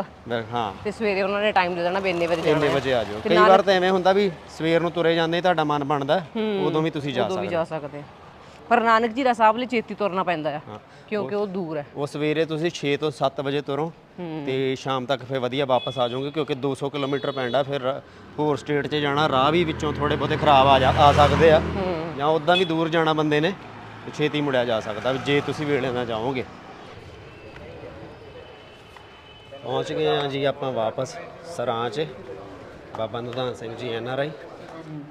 ਹਾਂ। ਤੇ ਸਵੇਰੇ ਉਹਨਾਂ ਨੇ ਟਾਈਮ ਦੇ ਦੇਣਾ ਵੀ ਇੰਨੇ ਵਜੇ ਜਾਣਾ ਇੰਨੇ ਵਜੇ ਆ ਜਾਓ। ਕਈ ਵਾਰ ਤਾਂ ਐਵੇਂ ਹੁੰਦਾ ਵੀ ਸਵੇਰ ਨੂੰ ਤੁਰੇ ਜਾਂਦੇ ਤੁਹਾਡਾ ਮਨ ਬਣਦਾ ਉਦੋਂ ਵੀ ਤੁਸੀਂ ਜਾ ਉਦੋਂ ਵੀ ਸਕਦੇ ਜਾ ਸਕਦੇ। ਪਰ ਨਾਨਕ ਜੀਰਾ ਸਾਹਿਬ ਲਈ ਛੇਤੀ ਤੁਰਨਾ ਪੈਂਦਾ ਆ ਕਿਉਂਕਿ ਉਹ ਦੂਰ ਹੈ। ਉਹ ਸਵੇਰੇ ਤੁਸੀਂ 6 ਤੋਂ 7 ਵਜੇ ਤੁਰੋ ਤੇ ਸ਼ਾਮ ਤੱਕ ਫਿਰ ਵਧੀਆ ਵਾਪਸ ਆ ਜਾਓਗੇ ਕਿਉਂਕਿ 200 ਕਿਲੋਮੀਟਰ ਪੈਂਦਾ ਫਿਰ ਹੋਰ ਸਟੇਟ 'ਚ ਜਾਣਾ ਰਾਹ ਵੀ ਵਿੱਚੋਂ ਥੋੜੇ ਬਹੁਤੇ ਖਰਾਬ ਆ ਜਾ ਆ ਸਕਦੇ ਆ। ਜਾਂ ਉਦਾਂ ਵੀ ਦੂਰ ਜਾਣਾ ਬੰਦੇ ਨੇ ਛੇਤੀ ਮੁੜਿਆ ਜਾ ਸਕਦਾ ਜੇ ਤੁਸੀਂ ਵੇਲੇ ਨਾਲ ਜਾਓਗੇ। ਪਹੁੰਚ ਗਏ ਆ ਜੀ ਆਪਾਂ ਵਾਪਸ ਸਰਾਂ 'ਚ। ਬਾਬਾ Nidhan Singh ji N R I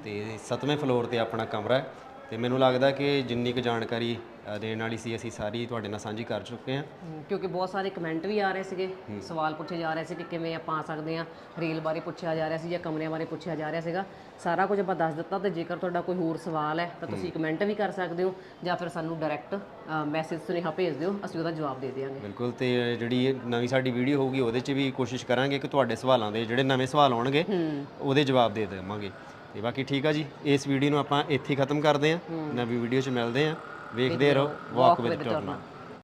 ਤੇ ਸੱਤਵੇਂ ਫਲੋਰ ਤੇ ਆਪਣਾ ਕਮਰਾ ਹੈ। ਤੇ ਮੈਨੂੰ ਲੱਗਦਾ ਕਿ ਜਿੰਨੀ ਕੁ ਜਾਣਕਾਰੀ ਅ, ਦੇਣ ਵਾਲੀ ਸੀ ਅਸੀਂ ਸਾਰੀ ਤੁਹਾਡੇ ਨਾਲ ਸਾਂਝੀ ਕਰ ਚੁੱਕੇ ਹਾਂ। ਹਮ, ਕਿਉਂਕਿ ਬਹੁਤ ਸਾਰੇ ਕਮੈਂਟ ਵੀ ਆ ਰਹੇ ਸੀਗੇ ਸਵਾਲ ਪੁੱਛੇ ਜਾ ਰਹੇ ਸੀ ਕਿ ਕਿਵੇਂ ਆਪਾਂ ਆ ਸਕਦੇ ਆ ਰੇਲ ਬਾਰੇ ਪੁੱਛਿਆ ਜਾ ਰਿਹਾ ਸੀ ਜਾਂ ਕਮਰਿਆਂ ਬਾਰੇ ਪੁੱਛਿਆ ਜਾ ਰਿਹਾ ਸੀਗਾ। ਸਾਰਾ ਕੁਝ ਆਪਾਂ ਦੱਸ ਦਿੱਤਾ ਤੇ ਜੇਕਰ ਤੁਹਾਡਾ ਕੋਈ ਹੋਰ ਸਵਾਲ ਹੈ ਤਾਂ ਤੁਸੀਂ ਕਮੈਂਟ ਵੀ ਕਰ ਸਕਦੇ ਹੋ ਜਾਂ ਫਿਰ ਸਾਨੂੰ ਡਾਇਰੈਕਟ ਮੈਸੇਜ ਸੁਨੇਹਾ ਭੇਜ ਦਿਓ ਅਸੀਂ ਉਹਦਾ ਜਵਾਬ ਦੇ ਦੇਵਾਂਗੇ ਬਿਲਕੁਲ ਤੇ ਜਿਹੜੀ ਇਹ ਨਵੀਂ ਸਾਡੀ ਵੀਡੀਓ ਹੋਊਗੀ ਉਹਦੇ 'ਚ ਵੀ ਕੋਸ਼ਿਸ਼ ਕਰਾਂਗੇ ਕਿ ਤੁਹਾਡੇ ਸਵਾਲਾਂ ਦੇ ਜਿਹੜੇ ਨਵੇਂ ਸਵਾਲ ਆਉਣਗੇ ਉਹਦੇ ਜਵਾਬ ਦੇ ਦੇਵਾਂਗੇ। ਤੇ ਬਾਕੀ ਠੀਕ ਆ ਜੀ ਇਸ ਵੀਡੀਓ ਨੂੰ ਆਪਾਂ ਇੱਥੇ ਹੀ ਖਤਮ ਕਰਦੇ ਹਾਂ। ਨਵੀਂ ਵੀਡੀਓ 'ਚ ਮਿਲਦੇ ਹਾਂ। ਵੇਖਦੇ ਰਹੋ ਵਾਕ ਵਿਦ ਟਰਨਾ